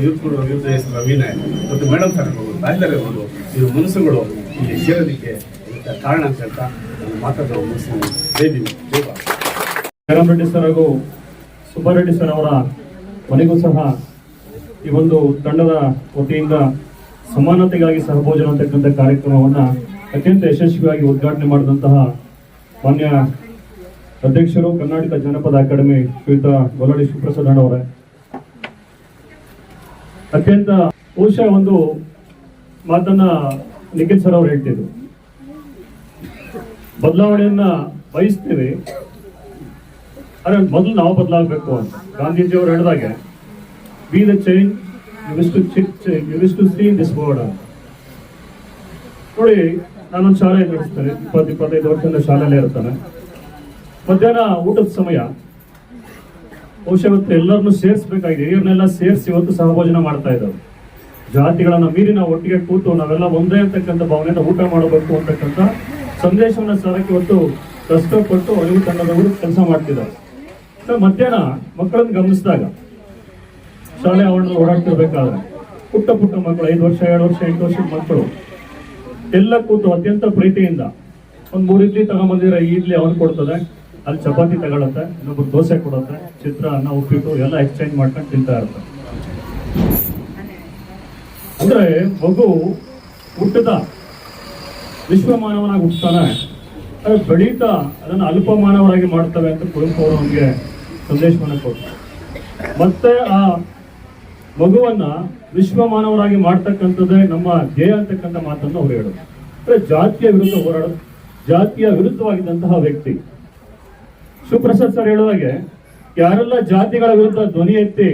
ಇವ್ರು ಕೂಡ ಇವ್ರದ್ದು ಹೆಸರು ರವಿನೇ. ಮತ್ತು ಮೇಡಮ್ ಸಾಹೇಬ್ರು ರಾಜಧಾನಿ ಅವರು, ಇವ್ರ ಮನಸ್ಸುಗಳು ಇಲ್ಲಿ ಸೇರೋದಕ್ಕೆ ಇದಕ್ಕೆ ಕಾರಣ ಅಂತ ಹೇಳ್ತಾ ಮಾತಾಡೋ ಸರ್ ಹಾಗೂ ಸುಬ್ಬಾರೆಡ್ಡಿ ಸರ್ ಅವರ ಮನೆಗೂ ಸಹ ಈ ಒಂದು ತಂಡದ ವತಿಯಿಂದ ಸಮಾನತೆಗಾಗಿ ಸಹಭೋಜನ ಅಂತಕ್ಕಂಥ ಕಾರ್ಯಕ್ರಮವನ್ನ ಅತ್ಯಂತ ಯಶಸ್ವಿಯಾಗಿ ಉದ್ಘಾಟನೆ ಮಾಡಿದಂತಹ ಮಾನ್ಯ ಅಧ್ಯಕ್ಷರು ಕರ್ನಾಟಕ ಜನಪದ ಅಕಾಡೆಮಿ ಶ್ರೀಯುತ ಗೊಲ್ಲಡಿ ಶಿವಪ್ರಸಾದ್ ಅವರೇ ಅತ್ಯಂತ ಬಹುಶಃ ಒಂದು ಮಾತನ್ನ ನಿಖಿಲ್ ಸರ್ ಅವರು ಹೇಳ್ತಿದ್ರು. ಬದಲಾವಣೆಯನ್ನ ಬಯಸ್ತೇವೆ. ಆದರೆ ಮೊದಲು ನಾವು ಬದಲಾಗಬೇಕು ಅಂತ. ಗಾಂಧೀಜಿ ಅವರು ಹೇಳಿದಾಗೆ be the change you to you to see in this ಅಂತ. ನೋಡಿ ನಾನು ಶಾಲೆ ನಡೆಸ್ತೇನೆ. ಇಪ್ಪತ್ತು, ಇಪ್ಪತ್ತೈದು ವರ್ಷದಿಂದ ಶಾಲೆಯಲ್ಲೇ ಇರ್ತಾನೆ. ಮಧ್ಯಾಹ್ನ ಊಟದ ಸಮಯ. ಬಹುಶಃ ಎಲ್ಲರನ್ನು ಸೇರಿಸಬೇಕಾಗಿದೆ. ಇವ್ರನ್ನೆಲ್ಲ ಸೇರಿಸಿ ಇವತ್ತು ಸಹಭೋಜನ ಮಾಡ್ತಾ ಇದ್ದಾರೆ. ಜಾತಿಗಳನ್ನ ಮೀರಿ ನಾವು ಒಟ್ಟಿಗೆ ಕೂತು ನಾವೆಲ್ಲ ಒಂದೇ ಅಂತಕ್ಕಂಥ ಭಾವನೆಯಿಂದ ಊಟ ಮಾಡಬೇಕು ಅಂತಕ್ಕಂಥ ಸಂದೇಶವನ್ನ ಸಾರಕ್ಕೆ ಇವತ್ತು ಕಷ್ಟಪಟ್ಟು ಅರಿವು ತಂಡದವರು ಕೆಲಸ ಮಾಡ್ತಿದ್ದಾರೆ. ಸರ್, ಮಧ್ಯಾಹ್ನ ಮಕ್ಕಳನ್ನು ಗಮನಿಸಿದಾಗ ಶಾಲೆ ಆವರಣದಲ್ಲಿ ಓಡಾಡ್ತಿರ್ಬೇಕಾದ್ರೆ ಪುಟ್ಟ ಪುಟ್ಟ ಮಕ್ಕಳು, ಐದು ವರ್ಷ, ಎರಡು ವರ್ಷ, ಎಂಟು ವರ್ಷದ ಮಕ್ಕಳು ಎಲ್ಲ ಕೂತು ಅತ್ಯಂತ ಪ್ರೀತಿಯಿಂದ ಒಂದು ಮೂರು ಇಡ್ಲಿ ತಗೊಂಬಂದಿದ್ರೆ ಇಡ್ಲಿ ಅವನ್ ಕೊಡ್ತದೆ, ಅಲ್ಲಿ ಚಪಾತಿ ತಗೊಳತ್ತೆ, ಇನ್ನೊಬ್ರು ದೋಸೆ ಕೊಡುತ್ತೆ ಚಿತ್ರ ಅನ್ನ ಉಪ್ಪಿಟ್ಟು ಎಲ್ಲ ಎಕ್ಸ್ಚೇಂಜ್ ಮಾಡ್ಕೊಂಡು ತಿಂತಾ ಇರ್ತಾರೆ ಅಂದ್ರೆ ಮಗು ಹುಟ್ಟದ ವಿಶ್ವಮಾನವನಾಗಿ ಹುಟ್ಟುತ್ತಾನೆ. ಬೆಳೀತಾ ಅದನ್ನು ಅಲ್ಪಮಾನವರಾಗಿ ಮಾಡ್ತವೆ ಅಂತ ಕುವೆಂಪು ಅವರು ಸಂದೇಶವನ್ನು ಕೊಡ್ತಾರೆ. ಮತ್ತೆ ಆ ಮಗುವನ್ನ ವಿಶ್ವಮಾನವರಾಗಿ ಮಾಡ್ತಕ್ಕಂಥದ್ದೇ ನಮ್ಮ ಧ್ಯೇಯ ಅಂತಕ್ಕಂಥ ಮಾತನ್ನು ಅವರು ಹೇಳೋದು. ಅಂದ್ರೆ ಜಾತಿಯ ವಿರುದ್ಧ ಹೋರಾಡೋದು. ಜಾತಿಯ ವಿರುದ್ಧವಾಗಿದ್ದಂತಹ ವ್ಯಕ್ತಿ. ಸುಪ್ರಸಾದ್ ಸರ್ ಹೇಳುವಾಗೆ ಯಾರೆಲ್ಲ ಜಾತಿಗಳ ವಿರುದ್ಧ ಧ್ವನಿ ಎತ್ತಿ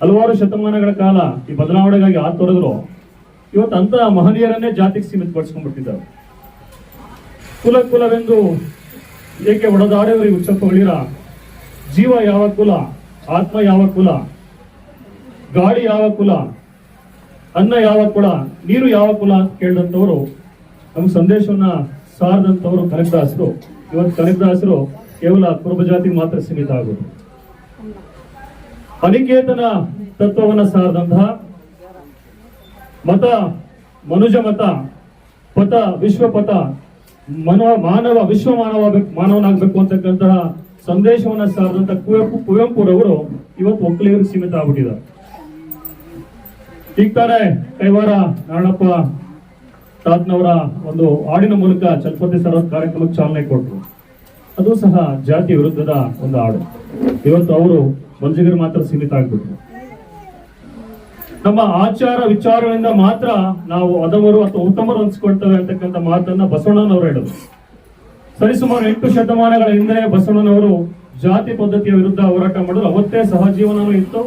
ಹಲವಾರು ಶತಮಾನಗಳ ಕಾಲ ಈ ಬದಲಾವಣೆಗಾಗಿ ಆತೊರೆದ್ರು ತೊರೆದ್ರು ಇವತ್ತು ಅಂತ ಮಹನೀಯರನ್ನೇ ಜಾತಿಗೆ ಸೀಮಿತಪಡಿಸ್ಕೊಂಡ್ಬಿಟ್ಟಿದ್ದಾರೆ. ಕುಲ ಕುಲವೆಂದು ಏಕೆ ಒಡೆದಾಡುವರಿ ಉಚ್ಚಪ್ಪಗಳಿರ ಜೀವ ಯಾವ ಕುಲ, ಆತ್ಮ ಯಾವ ಕುಲ ಗಾಳಿ ಯಾವ ಕುಲ, ಅನ್ನ ಯಾವ ಕುಲ, ನೀರು ಯಾವ ಕುಲ ಅಂತ ಕೇಳಿದಂಥವ್ರು ನಮ್ಮ ಸಂದೇಶವನ್ನ ಸಾರದಂಥವ್ರು ಕನಕದಾಸರು. ಇವತ್ತು ಕನಕದಾಸರು ಕೇವಲ ಕುರುಬ ಜಾತಿ ಮಾತ್ರ ಸೀಮಿತ ಆಗೋದು. ಅನಿಕೇತನ ತತ್ವವನ್ನ ಸಾರದಂತಹ ಮತ, ಮನುಜ ಮತ, ಪಥ ವಿಶ್ವಪಥ ಮನೋ, ಮಾನವ, ವಿಶ್ವ ಮಾನವ ಮಾನವನಾಗಬೇಕು ಅಂತಕ್ಕಂತಹ ಸಂದೇಶವನ್ನ ಸಾರದಂತ ಕುವೆಂಪು, ಕುವೆಂಪುರವರು ಇವತ್ತು ಒಕ್ಕಲಿಗರು ಸೀಮಿತ ಆಗ್ಬಿಟ್ಟಿದ್ದಾರೆ. ಈಗ ಕೈವಾರ ನಾರಾಯಣಪ್ಪ ತಾತ್ನವರ ಒಂದು ಹಾಡಿನ ಮೂಲಕ ಚಲಪತಿ ಸರ್ವ ಕಾರ್ಯಕ್ರಮಕ್ಕೆ ಚಾಲನೆ ಕೊಟ್ಟರು. ಅದು ಸಹ ಜಾತಿ ವಿರುದ್ಧದ ಒಂದು ಹಾಡು. ಇವತ್ತು ಅವರು ಮಂಜಿಗರು ಮಾತ್ರ ಸೀಮಿತ ಆಗ್ಬಿಟ್ರು. ನಮ್ಮ ಆಚಾರ ವಿಚಾರಗಳಿಂದ ಮಾತ್ರ ನಾವು ಅದವರು ಅಥವಾ ಉತ್ತಮರು ಅನ್ಸ್ಕೊಳ್ತೇವೆ ಅಂತಕ್ಕಂಥ ಮಾತನ್ನ ಬಸವಣ್ಣನವರು ಹೇಳಿದ್ರು. ಸರಿಸುಮಾರು ಎಂಟು ಶತಮಾನಗಳ ಹಿಂದೆ ಬಸವಣ್ಣನವರು ಜಾತಿ ಪದ್ಧತಿಯ ವಿರುದ್ಧ ಹೋರಾಟ ಮಾಡಿದ್ರು. ಅವತ್ತೇ ಸಹಜೀವನವೂ ಇತ್ತು.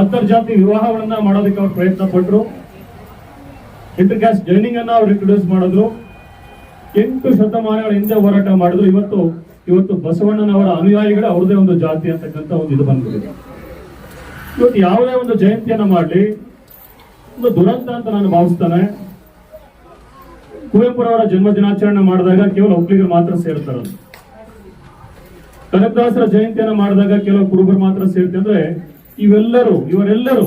ಅಂತರ್ಜಾತಿ ವಿವಾಹಗಳನ್ನ ಮಾಡೋದಕ್ಕೆ ಅವರು ಪ್ರಯತ್ನ ಪಟ್ಟರು ಇಂಟರ್ ಕ್ಯಾಸ್ಟ್ ಜೈನಿಂಗ್ ಅನ್ನ ಅವರು ಇಂಟ್ರೊಡ್ಯೂಸ್ ಮಾಡಿದ್ರು. ಎಂಟು ಶತಮಾನಗಳ ಹಿಂದೆ ಹೋರಾಟ ಮಾಡಿದ್ರು. ಇವತ್ತು ಇವತ್ತು ಬಸವಣ್ಣನವರ ಅನುಯಾಯಿಗಳೇ ಅವ್ರದೇ ಒಂದು ಜಾತಿ ಅಂತಕ್ಕಂಥ ಒಂದು ಇದು ಬಂದ್ಬಿಟ್ಟಿದೆ. ಇವತ್ತು ಯಾವುದೇ ಒಂದು ಜಯಂತಿಯನ್ನ ಮಾಡಲಿ, ಒಂದು ದುರಂತ ಅಂತ ನಾನು ಭಾವಿಸ್ತೇನೆ. ಕುವೆಂಪುರವರ ಜನ್ಮ ದಿನಾಚರಣೆ ಮಾಡಿದಾಗ ಕೇವಲ ಒಕ್ಕಲಿಗರು ಮಾತ್ರ ಸೇರ್ತಾರೆ. ಕನಕದಾಸರ ಜಯಂತಿಯನ್ನ ಮಾಡಿದಾಗ ಕೆಲವು ಕುರುಬರು ಮಾತ್ರ ಸೇರ್ತಾರೆ ಅಂದ್ರೆ ಇವೆಲ್ಲರೂ, ಇವರೆಲ್ಲರೂ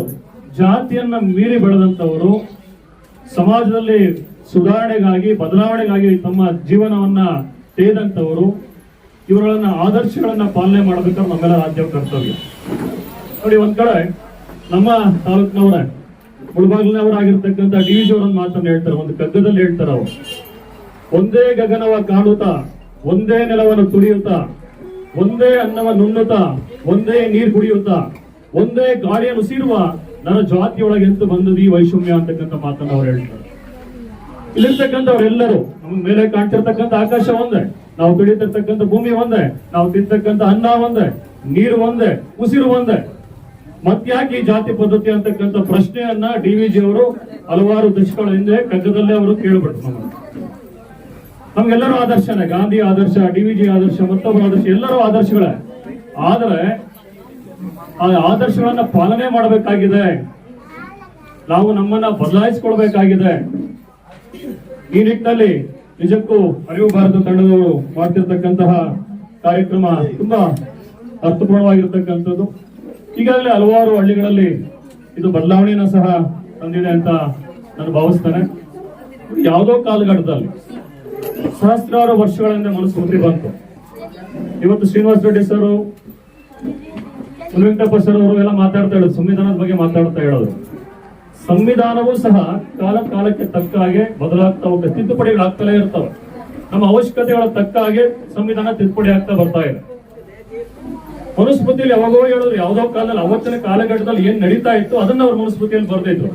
ಜಾತಿಯನ್ನ ಮೀರಿ ಬೆಳೆದಂತವರು ಸಮಾಜದಲ್ಲಿ ಸುಧಾರಣೆಗಾಗಿ, ಬದಲಾವಣೆಗಾಗಿ ತಮ್ಮ ಜೀವನವನ್ನ ತೆಗೆದಂತವರು ಇವರನ್ನ ಆದರ್ಶಗಳನ್ನ ಪಾಲನೆ ಮಾಡಬೇಕಾದ್ರೆ ನಮ್ಮೆಲ್ಲ ರಾಜ್ಯ ಕರ್ತವ್ಯ. ನೋಡಿ, ಒಂದ್ ಕಡೆ ನಮ್ಮ ತಾಲೂಕಿನವರ, ಮುಳಬಾಗಿಲಿನವರಾಗಿರ್ತಕ್ಕಂಥ ಡಿ ವಿ ಜಿ ಅವರೊಂದು ಮಾತನ್ನು ಹೇಳ್ತಾರೆ, ಒಂದು ಕಗ್ಗದಲ್ಲಿ ಹೇಳ್ತಾರೆ ಅವರು. ಒಂದೇ ಗಗನವ ಕಾಣುತ್ತಾ ಒಂದೇ ನೆಲವನ್ನು ತುಳಿಯುತ್ತಾ ಒಂದೇ ಅನ್ನವ ನುಣ್ಣುತ್ತಾ, ಒಂದೇ ನೀರು ಕುಡಿಯುತ್ತಾ, ಒಂದೇ ಗಾಳಿಯನ್ನು ಉಸಿರುವ ನನ್ನ ಜಾತಿಯೊಳಗೆ ಎಂತು ಬಂದದ ವೈಷಮ್ಯ ಅಂತಕ್ಕಂಥ ಮಾತನ್ನು ಅವ್ರು ಹೇಳ್ತಾರೆ. ಇಲ್ಲಿರ್ತಕ್ಕಂಥವ್ರೆಲ್ಲರೂ ನಮ್ಗೆ ಮೇಲೆ ಕಾಣ್ತಿರ್ತಕ್ಕಂಥ ಆಕಾಶ ಒಂದೇ, ನಾವು ಬೆಳೀತಿರ್ತಕ್ಕಂಥ ಭೂಮಿ ಒಂದೇ, ನಾವು ತಿಂತಕ್ಕಂಥ ಅನ್ನ ಒಂದೇ, ನೀರು ಒಂದೇ, ಉಸಿರು ಒಂದೇ. ಮತ್ಯಾಕೆ ಜಾತಿ ಪದ್ಧತಿ ಅಂತಕ್ಕಂಥ ಪ್ರಶ್ನೆಯನ್ನ ಡಿ ವಿ ಜಿ ಅವರು ಹಲವಾರು ದಶಕಗಳ ಹಿಂದೆ ಕಗ್ಗದಲ್ಲೇ ಅವರು ನಮಗೆ ನಮ್ಗೆಲ್ಲರೂ ಆದರ್ಶನೇ ಗಾಂಧಿ ಆದರ್ಶ, ಡಿ ವಿ ಜಿ ಆದರ್ಶ, ಮತ್ತೊಬ್ಬರ ಆದರ್ಶ, ಎಲ್ಲರೂ ಆದರ್ಶಗಳೇ. ಆದರೆ ಆ ಆದರ್ಶಗಳನ್ನ ಪಾಲನೆ ಮಾಡಬೇಕಾಗಿದೆ. ನಾವು ನಮ್ಮನ್ನ ಬದಲಾಯಿಸಿಕೊಳ್ಬೇಕಾಗಿದೆ. ಈ ನಿಟ್ಟಿನಲ್ಲಿ ನಿಜಕ್ಕೂ ಅರಿವು ಭಾರತ ತಂಡದವರು ಮಾಡ್ತಿರ್ತಕ್ಕಂತಹ ಕಾರ್ಯಕ್ರಮ ತುಂಬಾ ಅರ್ಥಪೂರ್ಣವಾಗಿರ್ತಕ್ಕಂಥದ್ದು. ಈಗಾಗಲೇ ಹಲವಾರು ಹಳ್ಳಿಗಳಲ್ಲಿ ಇದು ಬದಲಾವಣೆಯನ್ನ ಸಹ ತಂದಿದೆ ಅಂತ ನಾನು ಭಾವಿಸ್ತೇನೆ. ಯಾವುದೋ ಕಾಲಘಟ್ಟದಲ್ಲಿ ಸಹಸ್ರಾರು ವರ್ಷಗಳಿಂದ ಮನುಸ್ಮೃತಿ ಬಂತು. ಇವತ್ತು ಶ್ರೀನಿವಾಸ ರೆಡ್ಡಿ ಸರ್ ವೆಂಕಟಪ್ಪ ಸರ್ ಅವರು ಎಲ್ಲ ಮಾತಾಡ್ತಾ ಹೇಳೋದು ಸಂವಿಧಾನದ ಬಗ್ಗೆ ಮಾತಾಡ್ತಾ ಹೇಳೋದು ಸಂವಿಧಾನವೂ ಸಹ ಕಾಲ ಕಾಲಕ್ಕೆ ತಕ್ಕ ಹಾಗೆ ಬದಲಾಗ್ತಾ ಹೋಗುತ್ತೆ ತಿದ್ದುಪಡಿಗಳಾಗ್ತಲೇ ಇರ್ತವೆ. ನಮ್ಮ ಅವಶ್ಯಕತೆಗಳ ತಕ್ಕ ಹಾಗೆ ಸಂವಿಧಾನ ತಿದ್ದುಪಡಿ ಆಗ್ತಾ ಬರ್ತಾ ಇದೆ. ಮನುಸ್ಮೃತಿಯಲ್ಲಿ ಯಾವಾಗೋ ಹೇಳಿದ್ರು ಯಾವುದೋ ಕಾಲದಲ್ಲಿ, ಅವತ್ತಿನ ಕಾಲಘಟ್ಟದಲ್ಲಿ ಏನ್ ನಡೀತಾ ಇತ್ತು, ಅದನ್ನ ಅವ್ರ ಮನುಸ್ಮೃತಿಯಲ್ಲಿ ಬರೆದಿದ್ರು.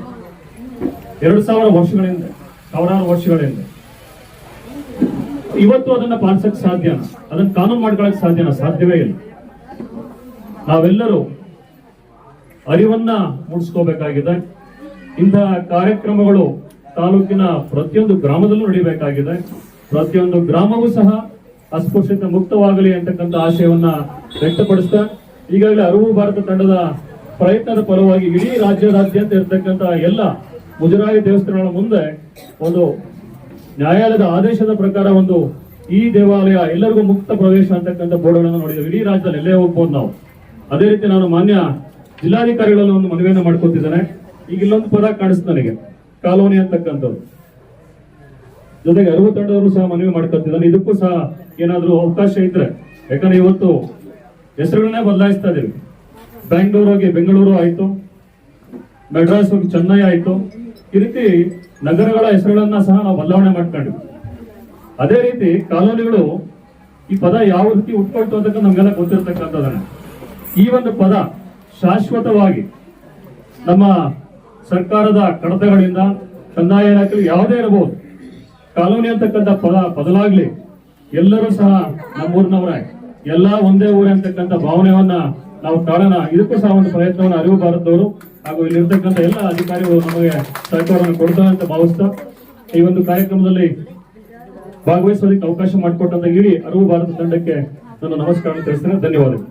ಎರಡು ಸಾವಿರ ವರ್ಷಗಳಿಂದ, ಸಾವಿರಾರು ವರ್ಷಗಳಿಂದ. ಇವತ್ತು ಅದನ್ನ ಪಾಲಿಸಕ್ ಸಾಧ್ಯನ? ಅದನ್ನ ಕಾನೂನು ಮಾಡ್ಕೊಳಕ್ ಸಾಧ್ಯನ? ಸಾಧ್ಯವೇ ಇಲ್ಲ. ನಾವೆಲ್ಲರೂ ಅರಿವನ್ನ ಮೂಡಿಸ್ಕೋಬೇಕಾಗಿದೆ. ಇಂತಹ ಕಾರ್ಯಕ್ರಮಗಳು ತಾಲೂಕಿನ ಪ್ರತಿಯೊಂದು ಗ್ರಾಮದಲ್ಲೂ ನಡಿಬೇಕಾಗಿದೆ. ಪ್ರತಿಯೊಂದು ಗ್ರಾಮವೂ ಸಹ ಅಸ್ಪೃಶ್ಯತೆ ಮುಕ್ತವಾಗಲಿ ಅಂತಕ್ಕಂಥ ಆಶಯವನ್ನ ವ್ಯಕ್ತಪಡಿಸ್ತಾ, ಈಗಾಗಲೇ ಅರಿವು ಭಾರತ ತಂಡದ ಪ್ರಯತ್ನದ ಫಲವಾಗಿ ಇಡೀ ರಾಜ್ಯದಾದ್ಯಂತ ಇರತಕ್ಕಂತ ಎಲ್ಲ ಮುಜರಾಯಿ ದೇವಸ್ಥಾನಗಳ ಮುಂದೆ ಒಂದು ನ್ಯಾಯಾಲಯದ ಆದೇಶದ ಪ್ರಕಾರ ಒಂದು ಈ ದೇವಾಲಯ ಎಲ್ಲರಿಗೂ ಮುಕ್ತ ಪ್ರವೇಶ ಅಂತಕ್ಕಂಥ ಬೋರ್ಡ್ಗಳನ್ನು ನೋಡಿದ್ದೇವೆ. ಇಡೀ ರಾಜ್ಯದಲ್ಲಿ ಎಲ್ಲೇ ಹೋಗ್ಬೋದು ನಾವು. ಅದೇ ರೀತಿ ನಾನು ಮಾನ್ಯ ಜಿಲ್ಲಾಧಿಕಾರಿಗಳಲ್ಲಿ ಒಂದು ಮನವಿಯನ್ನು ಮಾಡ್ಕೊತಿದ್ದೇನೆ. ಈಗ ಇಲ್ಲೊಂದು ಪದ ಕಾಣಿಸ್ತು ನನಗೆ. ಕಾಲೋನಿ ಅಂತಕ್ಕಂಥದ್ದು. ಜೊತೆಗೆ ಅರಿವು ತಂಡದವರು ಸಹ ಮನವಿ ಮಾಡ್ಕೊತಿದ್ದಾನೆ ಇದಕ್ಕೂ ಸಹ ಏನಾದ್ರೂ ಅವಕಾಶ ಇದ್ರೆ. ಯಾಕಂದ್ರೆ ಇವತ್ತು ಹೆಸರುಗಳನ್ನೇ ಬದಲಾಯಿಸ್ತಾ ಇದೀವಿ ಬ್ಯಾಂಗ್ಳೂರು ಬೆಂಗಳೂರು ಆಯ್ತು. ಮೆಡ್ರಾಸ್ ಹೋಗಿ ಚೆನ್ನೈ ಆಯ್ತು. ಈ ರೀತಿ ನಗರಗಳ ಹೆಸರುಗಳನ್ನ ಸಹ ನಾವು ಬದಲಾವಣೆ ಮಾಡ್ಕೊಂಡ್ವಿ ಅದೇ ರೀತಿ ಕಾಲೋನಿಗಳು ಈ ಪದ ಯಾವ ರೀತಿ ಉಟ್ಕೊಳ್ತು ಅಂತ ನಮ್ಗೆಲ್ಲ ಗೊತ್ತಿರ್ತಕ್ಕಂಥದ್ದನ್ನ. ಈ ಒಂದು ಪದ ಶಾಶ್ವತವಾಗಿ ನಮ್ಮ ಸರ್ಕಾರದ ಕಡತಗಳಿಂದ ಕಂದಾಯ ಇಲಾಖೆ ಯಾವುದೇ ಇರಬಹುದು ಕಾಲೋನಿ ಅಂತಕ್ಕಂಥ ಪದ ಬದಲಾಗ್ಲಿ, ಎಲ್ಲರೂ ಸಹ ನಮ್ಮೂರಿನವರೇ ಎಲ್ಲ ಒಂದೇ ಊರೇ ಅಂತಕ್ಕಂಥ ಭಾವನೆಯನ್ನ ನಾವು ಕಾಣೋಣ ಇದಕ್ಕೂ ಸಹ ಒಂದು ಪ್ರಯತ್ನವನ್ನು ಅರಿವು ಬಾರದವರು ಹಾಗೂ ಇಲ್ಲಿರ್ತಕ್ಕಂಥ ಎಲ್ಲ ಅಧಿಕಾರಿಗಳು ನಮಗೆ ಸಹಕಾರವನ್ನು ಕೊಡ್ತಾರೆ ಅಂತ ಭಾವಿಸ್ತಾ, ಈ ಒಂದು ಕಾರ್ಯಕ್ರಮದಲ್ಲಿ ಭಾಗವಹಿಸೋದಕ್ಕೆ ಅವಕಾಶ ಮಾಡಿಕೊಟ್ಟಂತ ಇಡೀ ಅರಿವು ಭಾರತ ತಂಡಕ್ಕೆ ನನ್ನ ನಮಸ್ಕಾರ ತಿಳಿಸ್ತೇನೆ. ಧನ್ಯವಾದಗಳು.